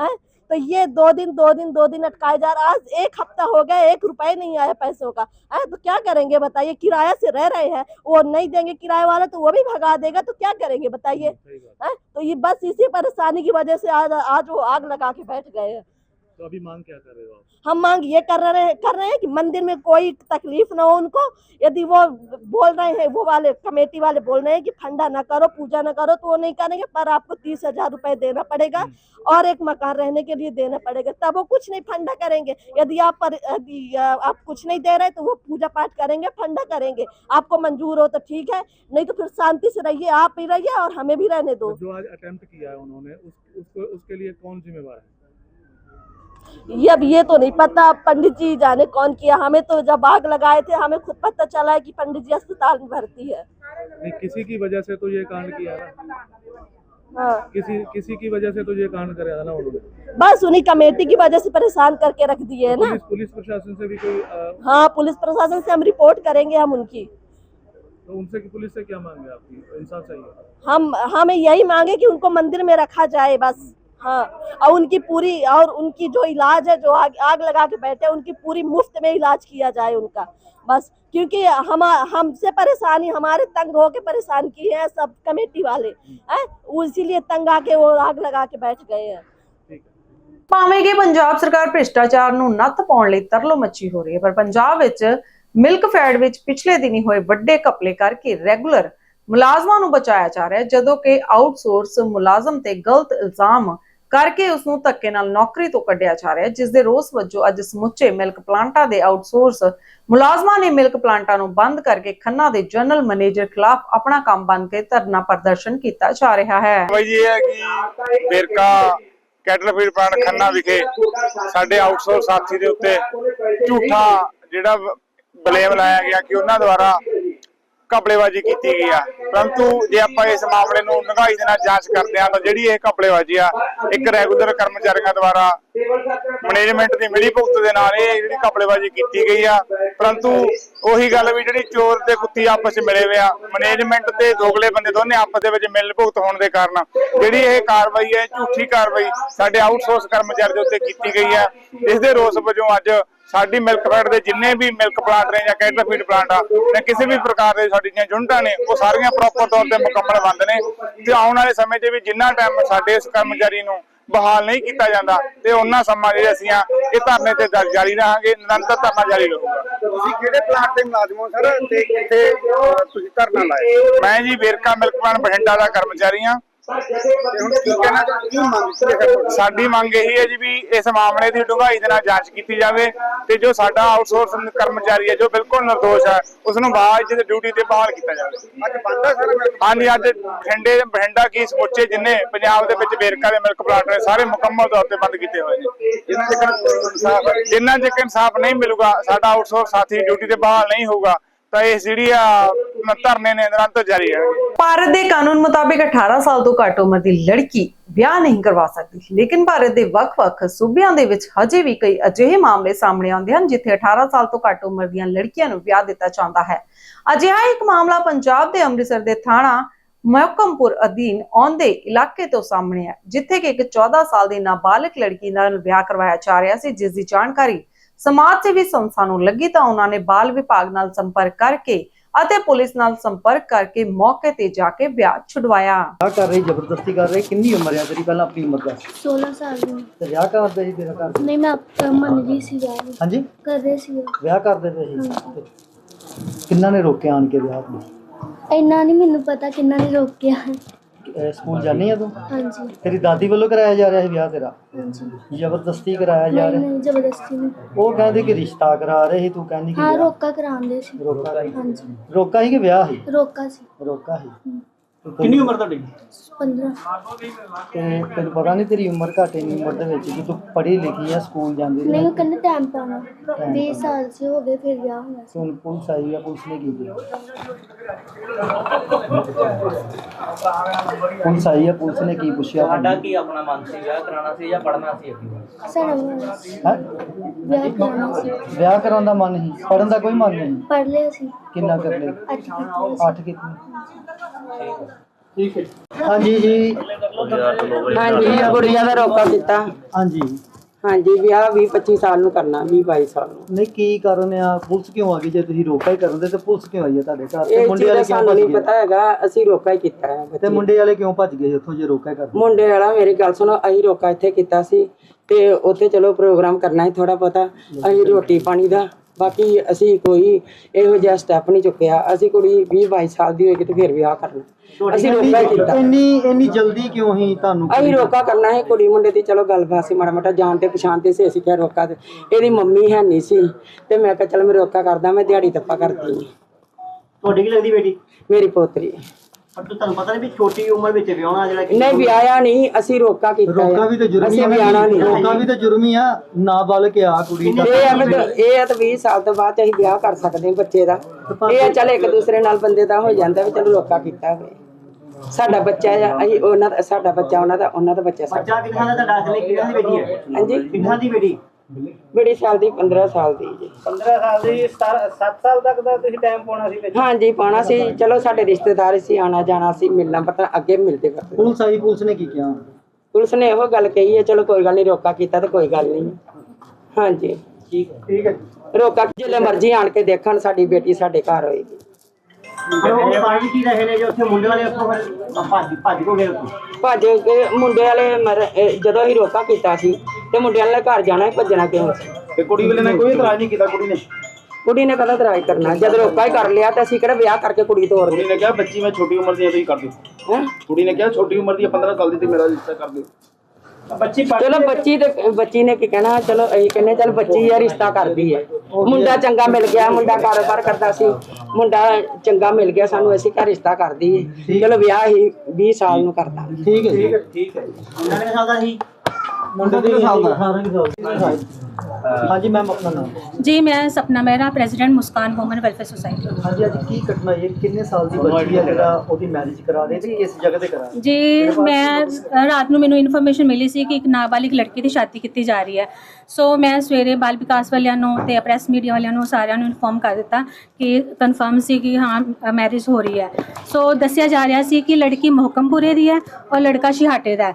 हैं? तो ये दो दिन दो दिन दो दिन अटकाए जा रहा आज एक हफ़्ता हो गया एक रुपए नहीं आया पैसों का। है तो क्या करेंगे बताइए? किराया से रह रहे हैं वो नहीं देंगे किराए वाला तो वो भी भगा देगा तो क्या करेंगे बताइए? सही तो ये बस इसी परेशानी की वजह से आज आज वो आग लगा के बैठ गए हैं। तो अभी मांग क्या कर रहे हो हम मांग ये कर रहे हैं कर रहे हैं कि मंदिर में कोई तकलीफ़ ना हो उनको। यदि वो बोल रहे हैं वो वाले कमेटी वाले बोल रहे हैं कि फंडा ना करो पूजा ना करो तो वो नहीं करेंगे पर आपको तीस हज़ार रुपए देना पड़ेगा और एक मकान रहने के लिए देना पड़ेगा। तब वो कुछ नहीं फंडा करेंगे। यदि आप पर यदि आप कुछ नहीं दे रहे तो वो पूजा पाठ करेंगे फंडा करेंगे। आपको मंजूर हो तो ठीक है नहीं तो फिर शांति से रहिए आप भी रहिए और हमें भी रहने दो। तो जो आज अटेम्प्ट किया है उन्होंने उसको उसके लिए कौन जिम्मेवार है? ये अब ये तो नहीं पता पंडित जी जाने कौन किया। हमें तो जब आग लगाए थे हमें खुद पता चला है कि पंडित जी अस्पताल में भर्ती है। नहीं किसी की वजह से तो ये कांड किया हाँ। किसी किसी की वजह से तो ये कांड कराया था ना उन्होंने। बस उन्हीं कमेटी की वजह से परेशान करके रख दिए है ना। पुलिस पुलिस प्रशासन से भी कोई अ, हाँ पुलिस प्रशासन से हम रिपोर्ट करेंगे हम उनकी। तो उनसे की पुलिस से क्या मांगे आपकी? इंसाफ चाहिए। हम हमें यही मांगे कि उनको मंदिर में रखा जाए बस। हाँ और उनकी पूरी और उनकी जो इलाज है जो आग, आग लगा के बैठे हैं उनकी पूरी मुफ्त में इलाज किया जाए उनका बस क्योंकि हम हमसे परेशानी हमारे तंग होके परेशान किए हैं सब कमेटी वाले हैं इसीलिए तंग आके वो आग लगा के बैठ गए हैं ठीक है ਭਾਵੇਂ ਕਿ ਪੰਜਾਬ ਸਰਕਾਰ ਭ੍ਰਿਸ਼ਟਾਚਾਰ ਨੂੰ ਨੱਥ ਪਾਉਣ ਲਈ ਤਰਲੋ ਮੱਛੀ ਹੋ ਰਹੀ ਹੈ ਪਰ ਪੰਜਾਬ ਵਿੱਚ ਮਿਲਕ ਫੈਡ ਵਿੱਚ ਪਿਛਲੇ ਦਿਨੀ ਹੋਏ ਵੱਡੇ ਘਪਲੇ ਕਰਕੇ ਰੈਗੂਲਰ ਮੁਲਾਜ਼ਮਾਂ ਨੂੰ ਬਚਾਇਆ ਜਾ ਰਿਹਾ ਹੈ ਜਦੋਂ ਕਿ ਆਊਟਸੋਰਸ ਮੁਲਾਜ਼ਮ ਤੇ ਗਲਤ ਇਲਜ਼ਾਮ ਕਰਕੇ ਉਸ ਨੂੰ ਧੱਕੇ ਨਾਲ ਨੌਕਰੀ ਤੋਂ ਕੱਢਿਆ ਜਾ ਰਿਹਾ ਹੈ ਜਿਸ ਦੇ ਰੋਸ ਵਜੋਂ ਅੱਜ ਸਮੁੱਚੇ ਮਿਲਕ ਪਲਾਂਟਾਂ ਦੇ ਆਊਟਸੋਰਸ ਮੁਲਾਜ਼ਮਾਂ ਨੇ ਮਿਲਕ ਪਲਾਂਟਾਂ ਨੂੰ ਬੰਦ ਕਰਕੇ ਖੰਨਾ ਦੇ ਜਨਰਲ ਮੈਨੇਜਰ ਖਿਲਾਫ ਆਪਣਾ ਕੰਮ ਬੰਦ ਕੇ ਧਰਨਾ ਪ੍ਰਦਰਸ਼ਨ ਕੀਤਾ ਜਾ ਰਿਹਾ ਹੈ। ਭਾਈ ਜੀ, ਇਹ ਹੈ ਕਿ Verka cattle feed plant Khanna ਵਿਖੇ ਸਾਡੇ ਆਊਟਸੋਰਸ ਸਾਥੀ ਦੇ ਉੱਤੇ ਝੂਠਾ ਜਿਹੜਾ ਬਲੇਮ ਲਾਇਆ ਗਿਆ ਕਿ ਉਹਨਾਂ ਦੁਆਰਾ ਘਪਲੇਬਾਜ਼ੀ ਕੀਤੀ ਗਈ ਆ। ਪਰੰਤੂ ਜੇ ਆਪਾਂ ਇਸ ਮਾਮਲੇ ਨੂੰ ਨਿਗਾਹੀ ਦੇ ਨਾਲ ਜਾਂਚ ਕਰਦੇ ਹਾਂ ਤਾਂ ਜਿਹੜੀ ਇਹ ਘਪਲੇਬਾਜ਼ੀ ਆ, ਇੱਕ ਰੈਗੂਲਰ ਕਰਮਚਾਰੀਆਂ ਦੁਆਰਾ ਮੈਨੇਜਮੈਂਟ ਦੀ ਮਿਲੀ ਭੁਗਤ ਦੇ ਨਾਲ ਇਹ ਜਿਹੜੀ ਘਪਲੇਬਾਜ਼ੀ ਕੀਤੀ ਗਈ ਆ। ਪਰੰਤੂ ਉਹੀ ਗੱਲ ਵੀ ਜਿਹੜੀ ਚੋਰ ਤੇ ਕੁੱਤੀ ਆਪਸ ਵਿੱਚ ਮਿਲੇ ਹੋਏ ਆ ਮੈਨੇਜਮੈਂਟ ਤੇ ਦੋਗਲੇ ਬੰਦੇ ਦੋਨੇ ਆਪਸ ਦੇ ਵਿੱਚ ਮਿਲ ਭੁਗਤ ਹੋਣ ਦੇ ਕਾਰਨ ਜਿਹੜੀ ਇਹ ਕਾਰਵਾਈ ਹੈ ਝੂਠੀ ਕਾਰਵਾਈ ਸਾਡੇ ਆਊਟਸੋਰਸ ਕਰਮਚਾਰੀ ਦੇ ਉੱਤੇ ਕੀਤੀ ਗਈ ਹੈ ਇਸ ਦੇ ਰੋਸ ਵਜੋਂ ਅੱਜ ਸਾਡੀ ਮਿਲਕ ਫੈਡ ਦੇ ਜਿੰਨੇ ਵੀ ਮਿਲਕ ਪਲਾਂਟ ਨੇ ਜਾਂ ਕੈਟਲ ਫੀਡ ਪਲਾਂਟ ਆ ਜਾਂ ਕਿਸੇ ਵੀ ਪ੍ਰਕਾਰ ਦੇ ਸਾਡੀਆਂ ਯੂਨਿਟਾਂ ਨੇ ਉਹ ਸਾਰੀਆਂ ਪ੍ਰੋਪਰ ਤੌਰ ਤੇ ਮੁਕੰਮਲ ਬੰਦ ਨੇ। ਤੇ ਆਉਣ ਵਾਲੇ ਸਮੇਂ 'ਚ ਵੀ ਜਿੰਨਾ ਟਾਈਮ ਸਾਡੇ ਇਸ ਕਰਮਚਾਰੀ ਨੂੰ ਬਹਾਲ ਨਹੀਂ ਕੀਤਾ ਜਾਂਦਾ ਤੇ ਉਹਨਾਂ ਸਮਾਂ ਜਿਹੜੇ ਅਸੀਂ ਆ ਇਹ ਧਰਨੇ ਤੇ ਜਾਰੀ ਰਹਾਂਗੇ ਨਿਰੰਤਰ ਧਰਨਾ ਜਾਰੀ ਰਹੂਗਾ। ਤੁਸੀਂ ਕਿਹੜੇ ਪਲਾਂਟ ਦੇ ਮੁਲਾਜ਼ਮ ਹੋ ਸਰ ਤੇ ਕਿੱਥੇ ਤੁਸੀਂ ਧਰਨਾ ਲਾਇਆ? ਮੈਂ ਜੀ ਵੇਰਕਾ ਮਿਲਕ ਪਲਾਂਟ ਬਠਿੰਡਾ ਦਾ ਕਰਮਚਾਰੀ ਹੈ? ਸਾਡੀ ਮੰਗ ਇਹੀ ਹੈ ਜੀ ਵੀ ਇਸ ਮਾਮਲੇ ਦੀ ਡੂੰਘਾਈ ਦੇ ਨਾਲ ਜਾਂਚ ਕੀਤੀ ਜਾਵੇ ਤੇ ਜੋ ਸਾਡਾ ਆਊਟਸੋਰਸ ਕਰਮਚਾਰੀ ਹੈ ਜੋ ਬਿਲਕੁਲ ਨਿਰਦੋਸ਼ ਹੈ ਉਸ ਨੂੰ ਬਾਅਦ ਚ ਡਿਊਟੀ ਤੇ ਬਹਾਲ ਕੀਤਾ ਜਾਵੇ। ਅੱਜ ਬੰਦ ਹੈ ਸਰ ਹਾਂਜੀ ਅੱਜ ਬਠਿੰਡੇ ਬਠਿੰਡਾ ਕੀ ਸਮੁੱਚੇ ਜਿੰਨੇ ਪੰਜਾਬ ਦੇ ਵਿੱਚ ਵੇਰਕਾ ਦੇ ਮਿਲਕ ਪਲਾਂਟ ਨੇ ਸਾਰੇ ਮੁਕੰਮਲ ਤੌਰ ਤੇ ਬੰਦ ਕੀਤੇ ਹੋਏ ਨੇ। ਜਿੰਨਾ ਚਿਰ ਇਨਸਾਫ ਨਹੀਂ ਮਿਲੂਗਾ ਸਾਡਾ ਆਊਟਸੋਰਸ ਸਾਥੀ ਡਿਊਟੀ ਤੇ ਬਹਾਲ ਨਹੀਂ ਹੋਊਗਾ ਤਾਂ ਇਹ ਜਿਹੜੀ ਆ ਧਰਨੇ ਨੇ ਨਿਰੰਤਰ ਜਾਰੀ ਰਹਿਣਗੇ ਭਾਰਤ ਦੇ ਕਾਨੂੰਨ ਮੁਤਾਬਿਕ 18 ਸਾਲ ਤੋਂ ਘੱਟ ਉਮਰ ਦੀ ਲੜਕੀ ਵਿਆਹ ਨਹੀਂ ਕਰਵਾ ਸਕਦੀ। ਲੇਕਿਨ ਭਾਰਤ ਦੇ ਵੱਖ-ਵੱਖ ਸੂਬਿਆਂ ਦੇ ਵਿੱਚ ਹਜੇ ਵੀ ਕਈ ਅਜਿਹੇ ਮਾਮਲੇ ਸਾਹਮਣੇ ਆਉਂਦੇ ਹਨ, ਜਿੱਥੇ 18 ਸਾਲ ਤੋਂ ਘੱਟ ਉਮਰ ਦੀਆਂ ਲੜਕੀਆਂ ਨੂੰ ਵਿਆਹ ਦਿੱਤਾ ਜਾਂਦਾ ਹੈ। ਅਜਿਹਾ ਇੱਕ ਮਾਮਲਾ ਪੰਜਾਬ ਦੇ ਅੰਮ੍ਰਿਤਸਰ ਦੇ ਥਾਣਾ ਮਹਿਕਮਪੁਰ ਅਧੀਨ ਆਉਂਦੇ ਇਲਾਕੇ ਤੋਂ ਸਾਹਮਣੇ ਹੈ, ਜਿੱਥੇ ਕਿ ਇੱਕ 14 ਸਾਲ ਦੀ ਨਾਬਾਲਗ ਲੜਕੀ ਨਾਲ ਵਿਆਹ ਕਰਵਾਇਆ ਜਾ ਰਿਹਾ ਸੀ, ਜਿਸ ਦੀ ਜਾਣਕਾਰੀ ਸਮਾਜ ਸੇਵੀ ਸੰਸਥਾ ਨੂੰ ਲੱਗੀ ਤਾਂ ਉਹਨਾਂ ਨੇ ਬਾਲ ਵਿਭਾਗ ਨਾਲ ਸੰਪਰਕ ਕਰਕੇ ਅਤੇ ਪੁਲਿਸ ਨਾਲ ਸੰਪਰਕ ਕਰਕੇ ਮੌਕੇ ਤੇ ਜਾ ਕੇ ਵਿਆਹ ਛੁਡਵਾਇਆ। ਵਿਆਹ ਕਰ ਰਹੀ ਜ਼ਬਰਦਸਤੀ ਕਰ ਰਹੀ ਕਿੰਨੀ ਉਮਰ ਹੈ ਤੇਰੀ ਪਹਿਲਾਂ ਆਪਣੀ ਉਮਰ ਦੱਸ 16 ਸਾਲ ਦੀ। ਤੇ ਵਿਆਹ ਕਰਦੇ ਸੀ ਤੇਰਾ ਘਰ? ਨਹੀਂ ਮੈਂ ਆਪ- ਮੰਨ ਰਹੀ ਸੀ ਵਿਆਹ ਨੂੰ। ਹਾਂਜੀ? ਕਰ ਰਹੇ ਸੀ ਵਿਆਹ ਕਰਦੇ ਪਏ ਸੀ? ਕਿੰਨਾ ਨੇ ਰੋਕਿਆ ਆਣ ਕੇ ਵਿਆਹ ਨੂੰ? ਇੰਨਾ ਨਹੀਂ ਮੈਨੂੰ ਪਤਾ ਕਿੰਨਾ ਨੇ ਰੋਕਿਆ। ਸਕੂਲ ਜਾਣੀ ਆ ਤੂੰ? ਹਾਂਜੀ। ਤੇਰੀ ਦਾਦੀ ਵੱਲੋਂ ਕਰਾਇਆ ਜਾ ਰਿਹਾ ਸੀ ਵਿਆਹ ਤੇਰਾ? ਹਾਂਜੀ। ਜ਼ਬਰਦਸਤੀ ਕਰਾਇਆ ਜਾ ਨਹੀਂ ਰਿਹਾ? ਨਹੀਂ ਜ਼ਬਰਦਸਤੀ ਨਹੀਂ। ਉਹ ਕਹਿੰਦੇ ਕਿ ਰਿਸ਼ਤਾ ਕਰਾ ਰਹੇ ਸੀ ਤੂੰ ਕਹਿੰਦੀ ਕਿ ਹਾਂ ਵਿਆਹ। ਰੋਕਾ ਕਰਾਉਂਦੇ ਸੀ। ਰੋਕਾ ਹਾਂਜੀ। ਰੋਕਾ ਸੀ ਕਿ ਵਿਆਹ ਸੀ ਰੋਕਾ ਸੀ। ਰੋਕਾ ਸੀ ਕਿੰਨੀ ਉਮਰ ਤੁਹਾਡੀ? 15 ਤੇ ਤੈਨੂੰ ਪਤਾ ਨਹੀਂ ਤੇਰੀ ਉਮਰ ਘੱਟ ਇੰਨੀ ਉਮਰ ਦੇ ਵਿੱਚ ਕਿ ਤੂੰ ਪੜ੍ਹੀ ਲਿਖੀ ਆ ਸਕੂਲ ਜਾਂਦੀ ਨਹੀਂ ਉਹ ਕਹਿੰਦੇ ਟਾਈਮ ਪਾਉਣਾ। 20 ਸਾਲ ਸੇ ਹੋ ਗਏ ਫਿਰ ਵਿਆਹ ਹੋਣਾ ਸੀ। ਹੁਣ ਪੁਲਿਸ ਆਈ ਆ ਪੁਲਿਸ ਨੇ ਕੀ ਕੀਤਾ? ਪੁਲਿਸ ਆਈ ਆ ਪੁਲਿਸ ਨੇ ਕੀ ਪੁੱਛਿਆ? ਤੁਹਾਡਾ ਕੀ ਆਪਣਾ ਮਨ ਸੀ? ਵਿਆਹ ਕਰਾਉਣਾ ਸੀ ਜਾਂ ਪੜ੍ਹਨਾ ਸੀ ਅੱਗੇ? ਸਾਡਾ ਸੀ। ਹੈਂ? ਵਿਆਹ ਕਰਾਉਣਾ ਸੀ। ਵਿਆਹ ਕਰਾਉਣ ਦਾ ਮਨ ਨਹੀਂ। ਪੜਨ ਦਾ ਕੋਈ ਮਨ ਨਹੀਂ? ਪੜ੍ਹ ਲਿਆ ਸੀ। ਕਿੰਨਾ ਕਰ ਲੈ ਅੱਜ ਕੀਤੀ ਅੱਠ ਕਿਤਨੇ ਠੀਕ ਹੈ ਹਾਂਜੀ ਜੀ। ਹਾਂਜੀ ਗੁੜੀਆ ਦਾ ਰੋਕਾ ਕੀਤਾ ਹਾਂਜੀ। ਹਾਂਜੀ ਵਿਆਹ 20 25 ਸਾਲ ਨੂੰ ਕਰਨਾ 20 22 ਸਾਲ ਨੂੰ। ਨਹੀਂ ਕੀ ਕਾਰਨ ਆ? ਪੁਲਿਸ ਕਿਉਂ ਆ ਗਈ? ਜੇ ਤੁਸੀਂ ਰੋਕਾ ਹੀ ਕਰਨ ਦੇ ਤੇ ਪੁਲਿਸ ਕਿਉਂ ਆਈ ਆ ਤੁਹਾਡੇ ਘਰ? ਤੇ ਮੁੰਡੇ ਵਾਲੇ ਕਿਉਂ ਭੱਜ ਗਏ? ਪਤਾ ਹੈਗਾ ਅਸੀਂ ਰੋਕਾ ਹੀ ਕੀਤਾ ਹੈ ਤੇ ਮੁੰਡੇ ਵਾਲੇ ਕਿਉਂ ਭੱਜ ਗਏ ਉੱਥੋਂ ਜੇ ਰੋਕਾ ਹੀ ਕਰਦੇ? ਮੁੰਡੇ ਵਾਲਾ ਮੇਰੀ ਗੱਲ ਸੁਣੋ ਅਸੀਂ ਰੋਕਾ ਇੱਥੇ ਕੀਤਾ ਸੀ ਤੇ ਉੱਥੇ ਚਲੋ ਪ੍ਰੋਗਰਾਮ ਕਰਨਾ ਹੈ ਥੋੜਾ ਪਤਾ ਅਸੀਂ ਰੋਟੀ ਪਾਣੀ ਦਾ ਬਾਕੀ ਅਸੀਂ ਕੋਈ ਇਹੋ ਜਿਹਾ ਸਟੈਪ ਨਹੀਂ ਚੁੱਕਿਆ। ਅਸੀਂ ਕੁੜੀ 20 22 ਸਾਲ ਦੀ ਹੋਏਗੀ ਤੇ ਫਿਰ ਵਿਆਹ ਕਰਨਾ। ਅਸੀਂ ਰੋਕਾ ਕੀਤਾ। ਇੰਨੀ ਇੰਨੀ ਜਲਦੀ ਕਿਉਂ ਹੀ ਤੁਹਾਨੂੰ ਅਸੀਂ ਰੋਕਾ ਕਰਨਾ ਹੈ ਕੁੜੀ ਮੁੰਡੇ ਦੀ ਚਲੋ ਗੱਲਬਾਤ ਸੀ ਮਾੜਾ ਮਾੜਾ ਜਾਣ ਤੇ ਪਛਾਣ ਤੇ ਸੀ ਅਸੀਂ ਕਿਹਾ ਰੋਕਾ ਤੇ। ਇਹਦੀ ਮੰਮੀ ਹੈ ਨਹੀਂ ਸੀ ਤੇ ਮੈਂ ਕਿਹਾ ਚਲ ਮੈਂ ਰੋਕਾ ਕਰਦਾ ਮੈਂ ਦਿਹਾੜੀ ਤੱਪਾ ਕਰਦੀ ਹਾਂ। ਤੁਹਾਡੀ ਕੀ ਲੱਗਦੀ ਬੇਟੀ? ਮੇਰੀ ਪੋਤਰੀ। ਪਰ ਤੁਹਾਨੂੰ ਪਤਾ ਨਹੀਂ ਵੀ ਛੋਟੀ ਉਮਰ ਵਿੱਚ ਵਿਆਹਣਾ ਜਿਹੜਾ ਨਹੀਂ ਵਿਆਹਿਆ ਨਹੀਂ ਅਸੀਂ ਰੋਕਾ ਕੀਤਾ ਰੋਕਾ ਹੈ। ਵੀ ਤਾਂ ਜੁਰਮ ਹੀ ਅਸੀਂ ਆ ਵਿਆਹਣਾ ਨਹੀਂ ਰੋਕਾ ਵੀ ਤਾਂ ਜੁਰਮ ਹੀ ਆ ਨਾਬਾਲਗ ਆ ਕੁੜੀ ਦਾ। ਇਹ ਆ ਵੀ ਤਾਂ- ਇਹ ਆ ਤਾਂ 20 ਸਾਲ ਤੋਂ ਬਾਅਦ ਅਸੀਂ ਵਿਆਹ ਕਰ ਸਕਦੇ ਹਾਂ ਬੱਚੇ ਦਾ। ਇਹ ਚੱਲ ਇੱਕ ਦੂਸਰੇ ਨਾਲ ਬੰਦੇ ਦਾ ਹੋ ਜਾਂਦਾ ਵੀ ਚਲੋ ਰੋਕਾ ਕੀਤਾ ਹੋਵੇ। ਸਾਡਾ ਬੱਚਾ ਆ ਅਸੀਂ ਉਹਨਾਂ ਦਾ ਸਾਡਾ ਬੱਚਾ ਉਹਨਾਂ ਦਾ ਉਹਨਾਂ ਦਾ ਬੱਚਾ ਸਾਡਾ। ਕਿੰਨਾ ਦਾ ਤੁਹਾਡਾ ਅਸਲੀ ਕਿੰਨਾ ਦੀ ਬੇਟੀ ਹੈ? ਹਾਂਜੀ। ਕਿੰਨਾ ਦੀ ਬੇਟੀ? ਬੜੀ ਸਾਲ ਦੀ 15 ਸਾਲ ਦੀ ਜੀ। 15 ਸਾਲ ਦੀ 7 ਸਾਲ ਤੱਕ ਦਾ ਤੁਸੀਂ ਟਾਈਮ ਪਾਉਣਾ ਸੀ ਵਿੱਚ? ਹਾਂਜੀ ਪਾਉਣਾ ਸੀ। ਚਲੋ ਸਾਡੇ ਰਿਸ਼ਤੇਦਾਰ ਸੀ ਆਣਾ ਜਾਣਾ ਸੀ ਮਿਲਣਾ ਪਤਾ ਅੱਗੇ ਮਿਲਦੇ ਕਰਦੇ ਪੁਲਿਸ ਆਈ ਪੁਲਿਸ ਨੇ ਕੀ ਕਿਹਾ? ਪੁਲਿਸ ਨੇ ਇਹੋ ਗੱਲ ਕਹੀ ਹੈ ਚਲੋ ਕੋਈ ਗੱਲ ਨਹੀਂ ਰੋਕਾ ਕੀਤਾ ਤਾਂ ਕੋਈ ਗੱਲ ਨਹੀਂ। ਹਾਂਜੀ। ਠੀਕ ਹੈ। ਰੋਕਾ ਜਿੱਲੇ ਮਰਜ਼ੀ ਆਣ ਕੇ ਦੇਖਣ ਸਾਡੀ ਬੇਟੀ ਸਾਡੇ ਘਰ ਹੋਏਗੀ। ਉਹ ਪਾਣੀ ਕੀ ਰਹੇ ਨੇ ਜੋ ਉੱਥੇ ਮੁੰਡੇ ਵਾਲੇ ਉੱਥੋਂ ਭੱਜ ਭੱਜ ਕੋ ਗਏ ਉੱਥੋਂ। ਭੱਜ ਕੇ ਮੁੰਡੇ ਵਾਲੇ ਮਰ- ਇਹ ਜਦੋਂ ਹੀ ਰੋਕਾ ਕੀਤਾ ਸੀ ਤੇ ਮੁੰਡੇ ਵਾਲੇ ਘਰ ਜਾਣਾ ਸੀ, ਭੱਜਣਾ ਕਿਉਂ ਸੀ? ਤੇ ਕੁੜੀ ਵਾਲੇ ਨੇ ਕੋਈ ਇਤਰਾਜ਼ ਨਹੀਂ ਕੀਤਾ ਕੁੜੀ ਨੇ? ਕੁੜੀ ਨੇ ਕਦਾ ਤਰਾਜ ਕਰਨਾ? ਜਦ ਰੋਕਾ ਹੀ ਕਰ ਲਿਆ ਤੇ ਅਸੀਂ ਕਿਹੜਾ ਵਿਆਹ ਕਰਕੇ ਕੁੜੀ ਤੋਰ ਕੁੜੀ ਨੇ ਕਿਹਾ ਬੱਚੀ ਮੈਂ ਛੋਟੀ ਉਮਰ ਦੀ ਆ ਤੁਸੀਂ ਕਰ ਦਿਓ। ਹੈਂ? ਕੁੜੀ ਨੇ ਕਿਹਾ ਛੋਟੀ ਉਮਰ ਦੀ ਆ 15 ਸਾਲ ਦੀ ਤੇ ਮੇਰਾ ਰਿਸ਼ਤਾ ਕਰ ਦਿਓ। ਬੱਚੀ ਚਲੋ ਬੱਚੀ ਤੇ ਬੱਚੀ ਨੇ ਕੀ ਕਹਿਣਾ ਚਲੋ ਅਸੀਂ ਕਹਿੰਦੇ ਚਲ ਬੱਚੀ ਆ ਰਿਸ਼ਤਾ ਕਰਦੀ ਹੈ। ਮੁੰਡਾ ਚੰਗਾ ਮਿਲ ਗਿਆ ਮੁੰਡਾ ਕਾਰੋਬਾਰ ਕਰਦਾ ਸੀ ਮੁੰਡਾ ਚੰਗਾ ਮਿਲ ਗਿਆ ਸਾਨੂੰ ਅਸੀਂ ਘਰ ਰਿਸ਼ਤਾ ਕਰਦੀ ਹੈ ਚਲੋ ਵਿਆਹ ਹੀ 20 ਸਾਲ ਨੂੰ ਕਰਦਾ। ਠੀਕ ਹੈ ਜੀ। ਠੀਕ ਹੈ ਉਹਨਾਂ ਨੇ ਸਾਦਾ ਸੀ? ਮੁੰਡੇ ਦੇ ਸਾਲ ਦਾ। ਹਾਂਜੀ ਮੈਮ ਆਪਣਾ ਨਾਮ। ਜੀ ਮੈਂ Sapna Mehra president Muskan woman welfare society. ਹਾਂਜੀ ਅੱਜ ਕੀ ਘਟਨਾ ਇਹ ਕਿੰਨੇ ਸਾਲ ਦੀ ਬੱਚੀ ਹੈ ਜਿਹੜਾ ਉਹਦੀ ਮੈਰਿਜ ਕਰਾ ਰਹੇ ਤੇ ਕਿਸ ਜਗ੍ਹਾ ਤੇ ਕਰਾ ਰਹੇ? ਜੀ ਮੈਂ ਰਾਤ ਨੂੰ ਮੈਨੂੰ ਇਨਫੋਰਮੇਸ਼ਨ ਮਿਲੀ ਸੀ ਕਿ ਇੱਕ ਨਾਬਾਲਿਗ ਲੜਕੀ ਦੀ ਸ਼ਾਦੀ ਕੀਤੀ ਜਾ ਰਹੀ ਹੈ। ਸੋ ਮੈਂ ਸਵੇਰੇ ਬਾਲ ਵਿਕਾਸ ਵਾਲਿਆਂ ਨੂੰ ਤੇ ਪ੍ਰੈਸ ਮੀਡੀਆ ਵਾਲਿਆਂ ਨੂੰ ਸਾਰਿਆਂ ਨੂੰ ਇਨਫੋਰਮ ਕਰ ਦਿੱਤਾ ਕਿ ਕਨਫਰਮ ਸੀ ਕਿ ਹਾਂ ਮੈਰਿਜ ਹੋ ਰਹੀ ਹੈ। ਸੋ ਦੱਸਿਆ ਜਾ ਰਿਹਾ ਸੀ ਕਿ ਲੜਕੀ ਮੁਹਕਮਪੁਰੇ ਦੀ ਹੈ ਔਰ ਲੜਕਾ ਸ਼ਿਹਾਟੇ ਦਾ ਹੈ।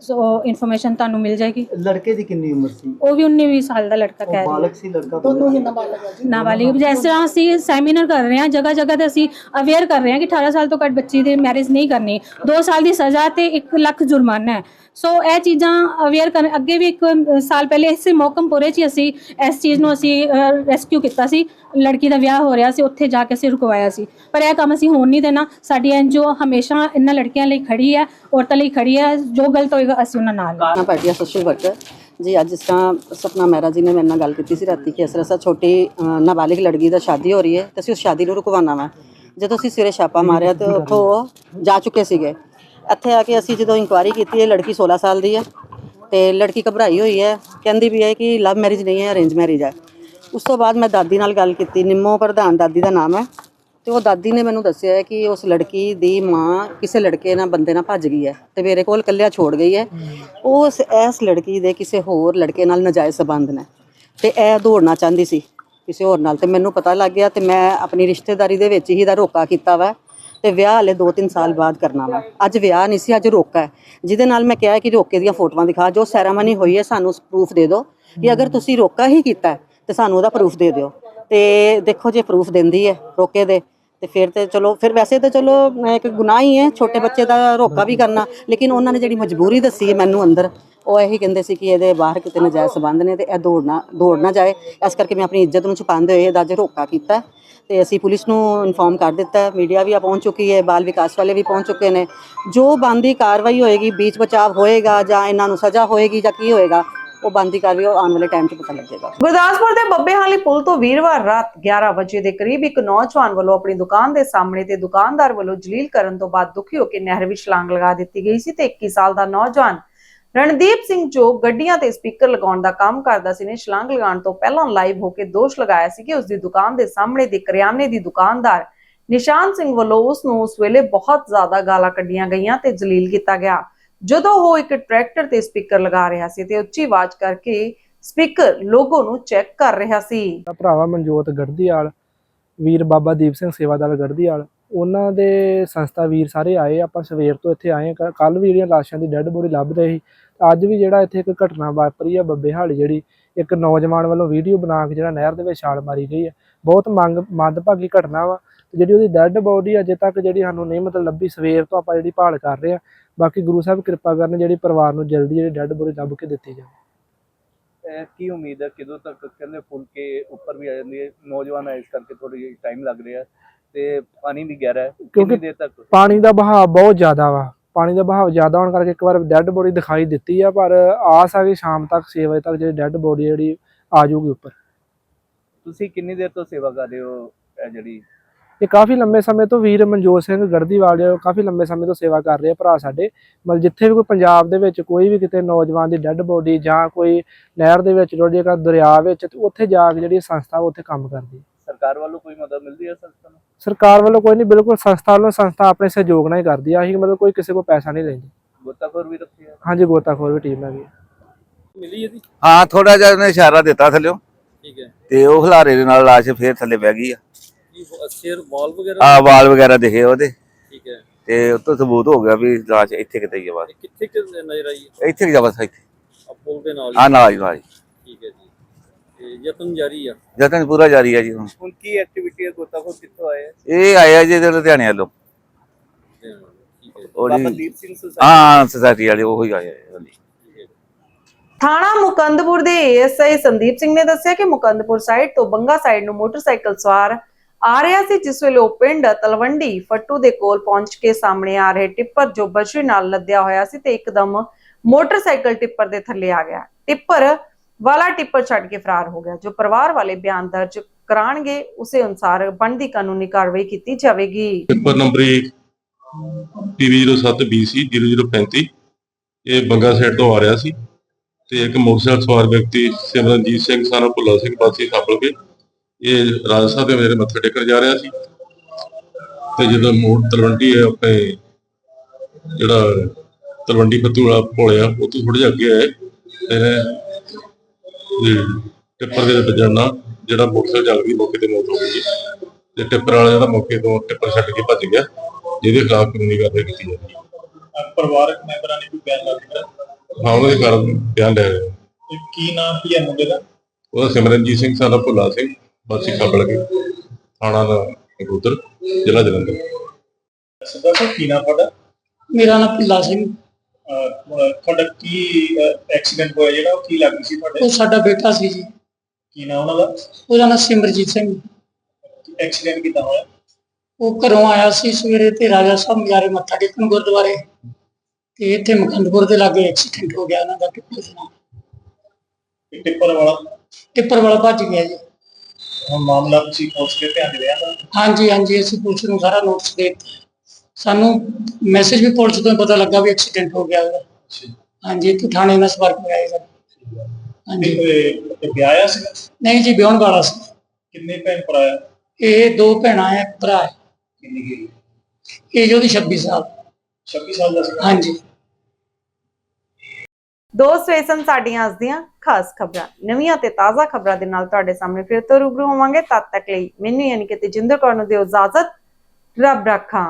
ਸੋ ਇਨਫੋਰਮੇਸ਼ਨ ਤੁਹਾਨੂੰ ਮਿਲ ਜਾਏਗੀ। ਲੜਕੇ ਦੀ ਕਿੰਨੀ ਉਮਰ ਸੀ? ਉਹ ਵੀ 19 20 ਸਾਲ ਦਾ ਲੜਕਾ ਕਹਿ ਉਹ ਰਿਹਾ ਬਾਲਕ ਸੀ ਲੜਕਾ ਦੋਨੋਂ ਹੀ ਨਾਬਾਲਿਗ ਜਿਸ ਤਰ੍ਹਾਂ ਅਸੀਂ ਸੈਮੀਨਾਰ ਕਰ ਰਹੇ ਹਾਂ ਜਗ੍ਹਾ ਜਗ੍ਹਾ ਤੇ ਅਸੀਂ ਅਵੇਅਰ ਕਰ ਰਹੇ ਹਾਂ ਕਿ 18 ਸਾਲ ਤੋਂ ਘੱਟ ਬੱਚੀ ਦੀ ਮੈਰਿਜ ਨਹੀਂ ਕਰਨੀ। 2 ਸਾਲ ਦੀ ਸਜ਼ਾ ਤੇ 1 ਲੱਖ ਜੁਰਮਾਨਾ ਹੈ। ਸੋ ਇਹ ਚੀਜ਼ਾਂ ਅਵੇਅਰ ਕਰਨ ਅੱਗੇ ਵੀ ਇੱਕ ਸਾਲ ਪਹਿਲੇ ਇਸੇ ਮੌਕਮਪੁਰੇ 'ਚ ਅਸੀਂ ਇਸ ਚੀਜ਼ ਨੂੰ ਅਸੀਂ ਰੈਸਕਿਊ ਕੀਤਾ ਸੀ। ਲੜਕੀ ਦਾ ਵਿਆਹ ਹੋ ਰਿਹਾ ਸੀ ਉੱਥੇ ਜਾ ਕੇ ਅਸੀਂ ਰੁਕਵਾਇਆ ਸੀ। ਪਰ ਇਹ ਕੰਮ ਅਸੀਂ ਹੋਣ ਨਹੀਂ ਦੇਣਾ। ਸਾਡੀ ਐਨਜੀਓ ਹਮੇਸ਼ਾ ਇਹਨਾਂ ਲੜਕੀਆਂ ਲਈ ਖੜੀ ਹੈ ਔਰਤਾਂ ਲਈ ਖੜੀ ਹੈ। ਜੋ ਗਲਤ ਹੋਏਗਾ ਅਸੀਂ ਉਹਨਾਂ ਨਾਲ ਹਾਂ। ਨਾ ਪਾਰਟੀਆ ਸੋਸ਼ਲ ਵਰਕਰ ਜੀ ਅੱਜ ਜਿਸ ਤਰ੍ਹਾਂ ਸਪਨਾ ਮਹਿਰਾ ਜੀ ਨੇ ਮੇਰੇ ਨਾਲ ਗੱਲ ਕੀਤੀ ਸੀ ਰਾਤੀ ਕਿ ਇਸ ਤਰ੍ਹਾਂ ਛੋਟੀ ਨਾਬਾਲਿਗ ਲੜਕੀ ਦਾ ਸ਼ਾਦੀ ਹੋ ਰਹੀ ਹੈ ਤੇ ਅਸੀਂ ਉਸ ਸ਼ਾਦੀ ਨੂੰ ਰੁਕਵਾਉਣਾ ਵਾ। ਜਦੋਂ ਅਸੀਂ ਸਵੇਰੇ ਛਾਪਾ ਮਾਰਿਆ ਤੇ ਉੱਥੋਂ ਉਹ ਜਾ ਚੁੱਕੇ ਸੀਗੇ। ਇੱਥੇ ਆ ਕੇ ਅਸੀਂ ਜਦੋਂ ਇਨਕੁਆਇਰੀ ਕੀਤੀ, ਇਹ ਲੜਕੀ 16 ਸਾਲ ਦੀ ਹੈ ਤੇ ਲੜਕੀ ਘਬਰਾਈ ਹੋਈ ਹੈ। ਕਹਿੰਦੀ ਵੀ ਹੈ ਕਿ ਲਵ ਮੈਰਿਜ ਨਹੀਂ ਹੈ ਅਰੇਂਜ ਮੈਰਿਜ ਹੈ। ਉਸ ਤੋਂ ਬਾਅਦ ਮੈਂ ਦਾਦੀ ਨਾਲ ਗੱਲ ਕੀਤੀ, ਨਿੰਮੋ ਪ੍ਰਧਾਨ ਦਾਦੀ ਦਾ ਨਾਮ ਹੈ। ਤੇ ਉਹ ਦਾਦੀ ਨੇ ਮੈਨੂੰ ਦੱਸਿਆ ਹੈ ਕਿ ਉਸ ਲੜਕੀ ਦੀ ਮਾਂ ਕਿਸੇ ਲੜਕੇ ਨਾਲ, ਬੰਦੇ ਨਾਲ ਭੱਜ ਗਈ ਹੈ ਤੇ ਮੇਰੇ ਕੋਲ ਇਕੱਲਿਆ ਛੋੜ ਗਈ ਹੈ। ਉਸ, ਇਸ ਲੜਕੀ ਦੇ ਕਿਸੇ ਹੋਰ ਲੜਕੇ ਨਾਲ ਨਜਾਇਜ਼ ਸਬੰਧ ਨੇ। ਤੇ ਇਹ ਦੌੜਨਾ ਚਾਹੁੰਦੀ ਸੀ ਕਿਸੇ ਹੋਰ ਨਾਲ ਤੇ ਮੈਨੂੰ ਪਤਾ ਲੱਗ ਗਿਆ ਤੇ ਮੈਂ ਆਪਣੀ ਰਿਸ਼ਤੇਦਾਰੀ ਦੇ ਵਿੱਚ ਹੀ ਦਾ ਰੋਕਾ ਕੀਤਾ ਵਾ। ਤੇ ਵਿਆਹ ਹਲੇ 2-3 ਸਾਲ ਬਾਅਦ ਕਰਨਾ ਵਾ। ਅੱਜ ਵਿਆਹ ਨਹੀਂ ਸੀ ਅੱਜ ਰੋਕਾ ਹੈ। ਜਿਹਦੇ ਨਾਲ ਮੈਂ ਕਿਹਾ ਕਿ ਰੋਕੇ ਦੀਆਂ ਫੋਟੋਆਂ ਦਿਖਾ ਜੋ ਸੈਰਾਮਨੀ ਹੋਈ ਹੈ ਸਾਨੂੰ ਪ੍ਰੂਫ ਦੇ ਦਿਓ ਕਿ ਅਗਰ ਤੁਸੀਂ ਰੋਕਾ ਹੀ ਕੀਤਾ ਹੈ, ਤੇ ਸਾਨੂੰ ਉਹਦਾ ਪ੍ਰੂਫ ਦੇ ਦਿਓ। ਤੇ ਦੇਖੋ ਜੇ ਪ੍ਰੂਫ ਦਿੰਦੀ ਹੈ ਰੋਕੇ ਦੇ ਤੇ ਫਿਰ ਤੇ ਚਲੋ ਫਿਰ ਵੈਸੇ ਤਾਂ ਚਲੋ ਇੱਕ ਗੁਨਾਹ ਹੀ ਹੈ ਛੋਟੇ ਬੱਚੇ ਦਾ ਰੋਕਾ ਵੀ ਕਰਨਾ ਲੇਕਿਨ ਉਹਨਾਂ ਨੇ ਜਿਹੜੀ ਮਜਬੂਰੀ ਦੱਸੀ ਹੈ ਮੈਨੂੰ ਅੰਦਰ ਉਹ ਇਹੀ ਕਹਿੰਦੇ ਸੀ ਕਿ ਇਹਦੇ ਬਾਹਰ ਕਿਤੇ ਨਜਾਇਜ਼ ਸਬੰਧ ਨੇ ਤੇ ਇਹ ਦੌੜਨਾ ਦੌੜਨਾ ਜਾਏ। ਇਸ ਕਰਕੇ ਮੈਂ ਆਪਣੀ ਇੱਜ਼ਤ ਨੂੰ ਛੁਪਾਉਂਦੇ ਹੋਏ ਇਹਦਾ ਅੱਜ ਰੋਕਾ ਕੀਤਾ। ਤੇ ਅਸੀਂ ਪੁਲਿਸ ਨੂੰ ਇਨਫੋਰਮ ਕਰ ਦਿੱਤਾ ਮੀਡੀਆ ਵੀ ਆ ਪਹੁੰਚ ਚੁੱਕੀ ਹੈ, ਬਾਲ ਵਿਕਾਸ ਵਾਲੇ ਵੀ ਪਹੁੰਚ ਚੁੱਕੇ ਨੇ। ਜੋ ਬੰਦੀ ਕਾਰਵਾਈ ਹੋਏਗੀ, ਬੀਚ ਬਚਾਵ ਹੋਏਗਾ ਜਾਂ ਇਹਨਾਂ ਨੂੰ ਸਜ਼ਾ ਹੋਏਗੀ ਜਾਂ ਕੀ ਹੋਏਗਾ, ਉਹ ਬੰਦੀ ਕਾਰਵਾਈ ਆਉਣ ਵਾਲੇ ਟਾਈਮ 'ਚ ਪਤਾ ਲੱਗੇਗਾ। ਗੁਰਦਾਸਪੁਰ ਦੇ ਬੱਬੇਹਾਲੀ ਪੁਲ ਤੋਂ ਵੀਰਵਾਰ ਰਾਤ 11 ਵਜੇ ਦੇ ਕਰੀਬ ਇੱਕ ਨੌਜਵਾਨ ਵੱਲੋਂ ਆਪਣੀ ਦੁਕਾਨ ਦੇ ਸਾਹਮਣੇ ਤੇ ਦੁਕਾਨਦਾਰ ਵੱਲੋਂ ਜਲੀਲ ਕਰਨ ਤੋਂ ਬਾਅਦ ਦੁਖੀ ਹੋ ਕੇ ਨਹਿਰ ਵਿੱਚ ਛਲਾਂਗ ਲਗਾ ਦਿੱਤੀ ਗਈ ਸੀ ਤੇ 21 ਸਾਲ ਦਾ ਨੌਜਵਾਨ ਰਣਦੀਪ ਸਿੰਘ ਜੋ ਗੱਡੀਆਂ ਤੇ ਸਪੀਕਰ ਲਗਾਉਣ ਦਾ ਕੰਮ ਕਰਦਾ ਸੀ ਨੇ ਛਲਾਂਗ ਲਗਾਉਣ ਤੋਂ ਪਹਿਲਾਂ ਲਾਈਵ ਹੋ ਕੇ ਦੋਸ਼ ਲਗਾਇਆ ਸੀ ਕਿ ਉਸ ਦੀ ਦੁਕਾਨ ਦੇ ਸਾਹਮਣੇ ਦੀ ਕਰਿਆਨੇ ਦੀ ਦੁਕਾਨਦਾਰ ਨਿਸ਼ਾਨ ਸਿੰਘ ਵੱਲੋਂ ਉਸ ਨੂੰ ਉਸ ਵੇਲੇ ਬਹੁਤ ਜ਼ਿਆਦਾ ਗਾਲਾਂ ਕੱਢੀਆਂ ਗਈਆਂ ਤੇ ਜਲੀਲ ਕੀਤਾ ਗਿਆ। ਜਦੋਂ ਉਹ ਇੱਕ ਟਰੈਕਟਰ ਤੇ ਸਪੀਕਰ ਲਗਾ ਰਿਹਾ ਸੀ ਤੇ ਉੱਚੀ ਆਵਾਜ਼ ਕਰਕੇ ਸਪੀਕਰ ਲੋਗੋ ਨੂੰ ਚੈੱਕ ਕਰ ਰਿਹਾ ਸੀ। ਭਰਾਵਾ ਮਨਜੋਤ ਗੜਦੀਵਾਲ ਵੀਰ ਬਾਬਾ ਦੀਪ ਸਿੰਘ ਸੇਵਾਦਾਰ ਗੜਦੀਵਾਲ ਉਹਨਾਂ ਦੇ ਸੰਸਥਾ ਵੀਰ ਸਾਰੇ ਆਏ, ਆਪਾਂ ਸਵੇਰ ਤੋਂ ਇੱਥੇ ਆਏ ਕੱਲ ਵੀ ਜਿਹੜੀਆਂ ਲਾਸ਼ਾਂ ਦੀ ਡੈੱਡ ਬੋਡੀ ਲੱਭ ਰਹੀ ਅੱਜ ਵੀ ਜਿਹੜਾ ਇੱਥੇ ਇੱਕ ਘਟਨਾ ਵਾਪਰੀ ਆ ਬੱਬੇ ਹਾਲੀ ਜਿਹੜੀ ਇੱਕ ਨੌਜਵਾਨ ਵੱਲੋਂ ਵੀਡੀਓ ਬਣਾ ਕੇ ਜਿਹੜਾ ਨਹਿਰ ਦੇ ਵਿੱਚ ਛਾਲ ਮਾਰੀ ਗਈ ਹੈ ਬਹੁਤ ਮੰਗ ਮੰਦਭਾਗੀ ਘਟਨਾ ਵਾ ਤੇ ਜਿਹੜੀ ਉਹਦੀ ਡੈੱਡ ਬੋਡੀ ਅਜੇ ਤੱਕ ਜਿਹੜੀ ਸਾਨੂੰ ਨਹੀਂ ਮਤਲਬ ਲੱਭੀ ਸਵੇਰ ਤੋਂ ਆਪਾਂ ਜਿਹੜੀ ਭਾਲ ਕਰ ਰਹੇ ਆ। ਬਾਕੀ ਗੁਰੂ ਸਾਹਿਬ ਕਿਰਪਾ ਕਰਨ ਜਿਹੜੀ ਪਰਿਵਾਰ ਨੂੰ ਜਲਦੀ ਜਿਹੜੀ ਡੈੱਡ ਬੋਡੀ ਲੱਭ ਕੇ ਦਿੱਤੀ ਜਾਵੇ। ਕੀ ਉਮੀਦ ਹੈ ਕਿਦੋਂ ਤੱਕ ਕਹਿੰਦੇ ਫੁੱਲ ਕੇ ਉੱਪਰ ਵੀ ਆ ਜਾਂਦੀ ਹੈ ਨੌਜਵਾਨ ਹੈ ਇਸ ਕਰਕੇ ਥੋੜੀ ਟਾਈਮ ਲੱਗ ਰਿਹਾ ਤੇ ਪਾਣੀ ਵੀ ਗਹਿਰਾ ਹੈ। ਕਿੰਨੀ ਦੇਰ ਤੱਕ? ਪਾਣੀ ਦਾ ਵਹਾਅ ਬਹੁਤ ਜ਼ਿਆਦਾ ਵਾ। ਪਾਣੀ ਦਾ ਵਹਾਅ ਜ਼ਿਆਦਾ ਹੋਣ ਕਰਕੇ ਇੱਕ ਵਾਰ ਡੈੱਡ ਬੋਡੀ ਦਿਖਾਈ ਦਿੱਤੀ ਆ ਪਰ ਆਸ ਆ ਕਿ ਸ਼ਾਮ ਤੱਕ 6 ਵਜੇ ਤੱਕ ਜਿਹੜੀ ਡੈੱਡ ਬੋਡੀ ਜਿਹੜੀ ਆ ਜਾਊਗੀ ਉੱਪਰ। ਤੁਸੀਂ ਕਿੰਨੀ ਦੇਰ ਤੋਂ ਸੇਵਾ ਕਰ ਰਹੇ ਹੋ ਇਹ ਜਿਹੜੀ? ਇਹ ਕਾਫੀ ਲੰਬੇ ਸਮੇਂ ਤੋਂ ਵੀਰ ਮਨਜੋਤ ਸਿੰਘ ਗੜਦੀਵਾਲ ਉਹ ਕਾਫੀ ਲੰਬੇ ਸਮੇਂ ਤੋਂ ਸੇਵਾ ਕਰ ਰਹੇ ਆ ਭਰਾ ਸਾਡੇ। ਮਤਲਬ ਜਿੱਥੇ ਵੀ ਕੋਈ ਪੰਜਾਬ ਦੇ ਵਿੱਚ ਕੋਈ ਵੀ ਕਿਤੇ ਨੌਜਵਾਨ ਦੀ ਡੈੱਡ ਬੋਡੀ ਜਾਂ ਕੋਈ ਨਹਿਰ ਦੇ ਵਿੱਚ ਰੁੜ ਜੇਗਾ ਦਰਿਆ ਵਿੱਚ ਉੱਥੇ ਜਾ ਕੇ ਜਿਹੜੀ ਸੰਸਥਾ ਉੱਥੇ ਕੰਮ ਕਰਦੀ ਸਰਕਾਰ ਵੱਲੋਂ ਕੋਈ ਮਦਦ ਮਿਲਦੀ ਹੈ ਸੰਸਥਾ ਨੂੰ? ਸਰਕਾਰ ਵੱਲੋਂ ਕੋਈ ਨਹੀਂ ਬਿਲਕੁਲ ਸੰਸਥਾ ਵੱਲੋਂ ਸੰਸਥਾ ਆਪਣੇ ਸਹਿਯੋਗ ਨਾਲ ਹੀ ਕਰਦੀ ਆ ਅਸੀਂ ਮਤਲਬ ਕੋਈ ਕਿਸੇ ਕੋਲ ਪੈਸਾ ਨਹੀਂ ਲੈਂਦੀ। ਗੋਤਾਖੋਰ ਵੀ ਰੱਖੀ ਹੈ ਹਾਂਜੀ ਗੋਤਾਖੋਰ ਵੀ ਟੀਮ ਹੈਗੀ ਆ। ਮਿਲੀ ਇਹਦੀ? ਹਾਂ ਥੋੜਾ ਜਿਹਾ ਉਹਨੇ ਇਸ਼ਾਰਾ ਦਿੱਤਾ ਥੱਲਿਓ। ਠੀਕ ਹੈ। ਤੇ ਉਹ ਖਿਲਾਰੇ ਦੇ ਨਾਲ ਲਾਸ਼ ਫੇਰ ਥੱਲੇ ਬਹਿ ਗਈ ਆ। ਸਿਰ ਵਾਲ ਵਗੈਰਾ? ਆ ਵਾਲ ਵਗੈਰਾ ਦਿਖੇ ਉਹਦੇ। ਠੀਕ ਹੈ। ਤੇ ਉਤੋਂ ਸਬੂਤ ਹੋ ਗਿਆ ਵੀ ਲਾਸ਼ ਇੱਥੇ ਕਿਤੇ ਹੀ ਆ ਬਸ। ਕਿੱਥੇ ਕਿ ਨਜ਼ਰ ਆਈ? ਇੱਥੇ ਹੀ ਆ ਬਸ ਇੱਥੇ। ਆ ਪੁਲ ਦੇ ਨਾਲ ਆ ਨਾਲ ਹੀ ਨਾਲ ਯਤਨ ਜਾਰੀ ਆ। ਜਤਨ ਪੂਰਾ ਜਾਰੀ ਹੈ ਜੀ ਹੁਣ। ਹੁਣ ਕੀ ਐਕਟੀਵਿਟੀ ਹੈ? ਗੋਤਾਖੋਰ ਕਿੱਥੋਂ ਆਏ ਇਹ ਆਇਆ ਜੀ ਇਹਦੇ ਲੁਧਿਆਣੇ ਵੱਲੋਂ। ਠੀਕ ਹੈ ਉਹਦੀ- ਬਾਬਾ ਦੀਪ ਸਿੰਘ ਸੁਸਾਇਟੀ ਹਾਂ ਸੋਸਾਇਟੀ ਵਾਲੇ ਉਹੀ ਆਏ ਆ ਹਾਂਜੀ। ਥਾਣਾ ਮੁਕੰਦਪੁਰ ਦੇ ਏਐਸਆਈ ਸੰਦੀਪ ਸਿੰਘ ਨੇ ਦੱਸਿਆ ਕਿ ਮੁਕੰਦਪੁਰ ਸਾਈਡ ਤੋਂ ਬੰਗਾ ਸਾਈਡ ਨੂੰ ਮੋਟਰਸਾਈਕਲ ਸਵਾਰ ਆ ਰਿਹਾ ਸੀ ਜਿਸ ਵੇਲੇ ਉਹ ਪਿੰਡ ਤਲਵੰਡੀ ਫੱਟੂ ਦੇ ਕੋਲ ਪਹੁੰਚ ਕੇ ਸਾਹਮਣੇ ਆ ਰਹੇ ਟਿੱਪਰ ਜੋ ਬਸ਼ਰੀ ਨਾਲ ਲੱਦਿਆ ਹੋਇਆ ਸੀ ਤੇ ਇੱਕਦਮ ਮੋਟਰਸਾਈਕਲ ਟਿੱਪਰ ਦੇ ਥੱਲੇ ਆ ਗਿਆ। ਟਿੱਪਰ ਵਾਲਾ ਟਿੱਪਰ ਛੱਡ ਕੇ ਫਰਾਰ ਹੋ ਗਿਆ, ਜੋ ਪਰਿਵਾਰ ਵਾਲੇ ਬਿਆਨ ਦਰਜ ਕਰਾਣਗੇ, ਉਸੇ ਅਨੁਸਾਰ ਬਣਦੀ ਕਾਨੂੰਨੀ ਕਾਰਵਾਈ ਕੀਤੀ ਜਾਵੇਗੀ। ਪੇਪਰ ਨੰਬਰ PV07 BC 0035 ਇਹ ਬੰਗਾ ਸਾਈਡ ਤੋਂ ਆ ਰਿਹਾ ਸੀ ਤੇ ਇੱਕ ਮੋਟਰਸਾਈਕਲ ਸਵਾਰ ਵਿਅਕਤੀ ਸਿਮਰਨਜੀਤ ਸਿੰਘ ਸਾਰਾ ਭੁੱਲਾ ਸਿੰਘ ਵਾਸੀ ਖਾਬਲ ਕੇ ਇਹ ਰਾਜਸਥਾਨ ਦੇ ਮੇਰੇ ਮੱਥੇ ਟੇਕਣ ਜਾ ਰਿਹਾ ਸੀ। ਤੇ ਜਦੋਂ ਮੋੜ ਤਲਵੰਡੀ ਹੈ, ਆਪਣੇ ਜਿਹੜਾ ਤਲਵੰਡੀ ਫੱਤੂ ਵਾਲਾ ਪੁਲ ਆ, ਉਹ ਤੋਂ ਥੋੜੇ ਜਿਹਾ ਅੱਗੇ ਆਏ। ਤੇ ਇਹਨੇ ਟਿੱਪਰ ਦੇ ਵੱਜਣ ਜਿਹੜਾ ਮੋਟਰਸਾਈਕਲ ਚੱਲ ਗਈ ਮੌਕੇ ਤੇ ਮੌਤ ਹੋ ਗਈ ਜੀ। ਤੇ ਟਿੱਪਰ ਵਾਲਾ ਜਿਹੜਾ ਮੌਕੇ ਤੋਂ ਟਿੱਪਰ ਛੱਡ ਕੇ ਭੱਜ ਗਿਆ ਜਿਹਦੇ ਖਿਲਾਫ ਕਾਨੂੰਨੀ ਕਾਰਵਾਈ ਕੀਤੀ ਜਾਂਦੀ ਹੈ। ਪਰਿਵਾਰਕ ਮੈਂਬਰਾਂ ਨੇ ਕੋਈ ਬਿਆਨ ਲਾ ਦਿੱਤਾ? ਹਾਂ ਉਹਨਾਂ ਦੇ ਕਾਰਨ ਬਿਆਨ ਲੈ ਰਹੇ ਹਾਂ। ਤੇ ਕੀ ਨਾਮ ਕੀ ਹੈ ਮੁੰਡੇ ਦਾ? ਉਹਦਾ ਸਿਮਰਨਜੀਤ ਸਿੰਘ ਸਾਡਾ ਭੁੱਲਾ ਸਿੰਘ ਬਾਸੀ ਖਬਲ ਕੇ ਥਾਣਾ ਦਾ ਨਗੋਦਰ ਜ਼ਿਲ੍ਹਾ ਜਲੰਧਰ। ਸਦਾ ਸਰ ਕੀ ਨਾਮ ਤੁਹਾਡਾ? ਮੇਰਾ ਨਾਮ ਭੁੱਲਾ ਸਿੰਘ। ਤੁਹਾਡਾ ਕੀ ਐਕਸੀਡੈਂਟ ਹੋਇਆ? ਜਿਹੜਾ ਉਹ ਕੀ ਲੱਗੀ ਸੀ ਤੁਹਾਡੇ? ਉਹ ਸਾਡਾ ਬੇਟਾ ਸੀ ਜੀ। ਕੀ ਨਾਮ ਉਹਨਾਂ ਦਾ? ਉਹਦਾ ਨਾਮ ਸਿਮਰਜੀਤ ਸਿੰਘ। ਐਕਸੀਡੈਂਟ ਕਿੱਦਾਂ ਹੋਇਆ? ਉਹ ਘਰੋਂ ਆਇਆ ਸੀ ਸਵੇਰੇ ਤੇ ਰਾਜਾ ਸਾਹਿਬ ਮਜਾਰੇ ਮੱਥਾ ਟੇਕਣ ਗੁਰਦੁਆਰੇ। ਤੇ ਇੱਥੇ ਮੁਕੰਦਪੁਰ ਦੇ ਲਾਗੇ ਐਕਸੀਡੈਂਟ ਹੋ ਗਿਆ ਉਹਨਾਂ ਦਾ ਟਿੱਪਰ ਨਾਲ। ਟਿੱਪਰ ਵਾਲਾ? ਟਿੱਪਰ ਵਾਲਾ ਭੱਜ ਗਿਆ ਜੀ। ਹੁਣ ਮਾਮਲਾ ਤੁਸੀਂ ਪੁਲਿਸ ਦੇ ਧਿਆਨ ਦੇ ਲਿਆ ਹਾਂਜੀ ਹਾਂਜੀ ਅਸੀਂ ਪੁਲਿਸ ਨੂੰ ਸਾਰਾ ਨੋਟਿਸ ਦੇ ਦਿੱਤਾ। ਸਾਨੂੰ ਮੈਸੇਜ ਵੀ ਪੁਲਿਸ ਤੋਂ ਪਤਾ ਲੱਗਾ ਵੀ ਐਕਸੀਡੈਂਟ ਹੋ ਗਿਆ ਉਹਦਾ। ਹਾਂਜੀ ਇੱਥੇ ਥਾਣੇ ਨਾਲ ਸੰਪਰਕ ਹੋਇਆ ਇਹਦਾ। ਹਾਂਜੀ। ਤੇ ਵਿਆਹਿਆ ਸੀ ਨਹੀਂ ਜੀ ਵਿਆਹਣ ਵਾਲਾ ਸੀ। ਕਿੰਨੇ ਭੈਣ ਭਰਾ ਆ? ਇਹ ਦੋ ਭੈਣਾਂ ਹੈ ਭਰਾ ਹੈ ਕਿੰਨੀ ਕੀ ਇਹ ਉਹਦੀ 26 ਸਾਲ। 26 ਸਾਲ ਦਾ ਸੀ। ਹਾਂਜੀ। ਦੋਸਤੋ ਇਹ ਸਨ ਸਾਡੀਆਂ ਅੱਜ ਦੀਆਂ ਖਾਸ ਖਬਰਾਂ। ਨਵੀਆਂ ਤੇ ਤਾਜ਼ਾ ਖਬਰਾਂ ਦੇ ਨਾਲ ਤੁਹਾਡੇ ਸਾਹਮਣੇ ਫਿਰ ਤੋਂ ਰੂਬਰੂ ਹੋਵਾਂਗੇ। ਤਦ ਤੱਕ ਲਈ ਮੈਨੂੰ ਯਾਨੀ ਕਿ ਤੇਜਿੰਦਰ ਕੌਰ ਨੂੰ ਦਿਓ ਇਜਾਜ਼ਤ। ਰੱਬ ਰੱਖਾਂ।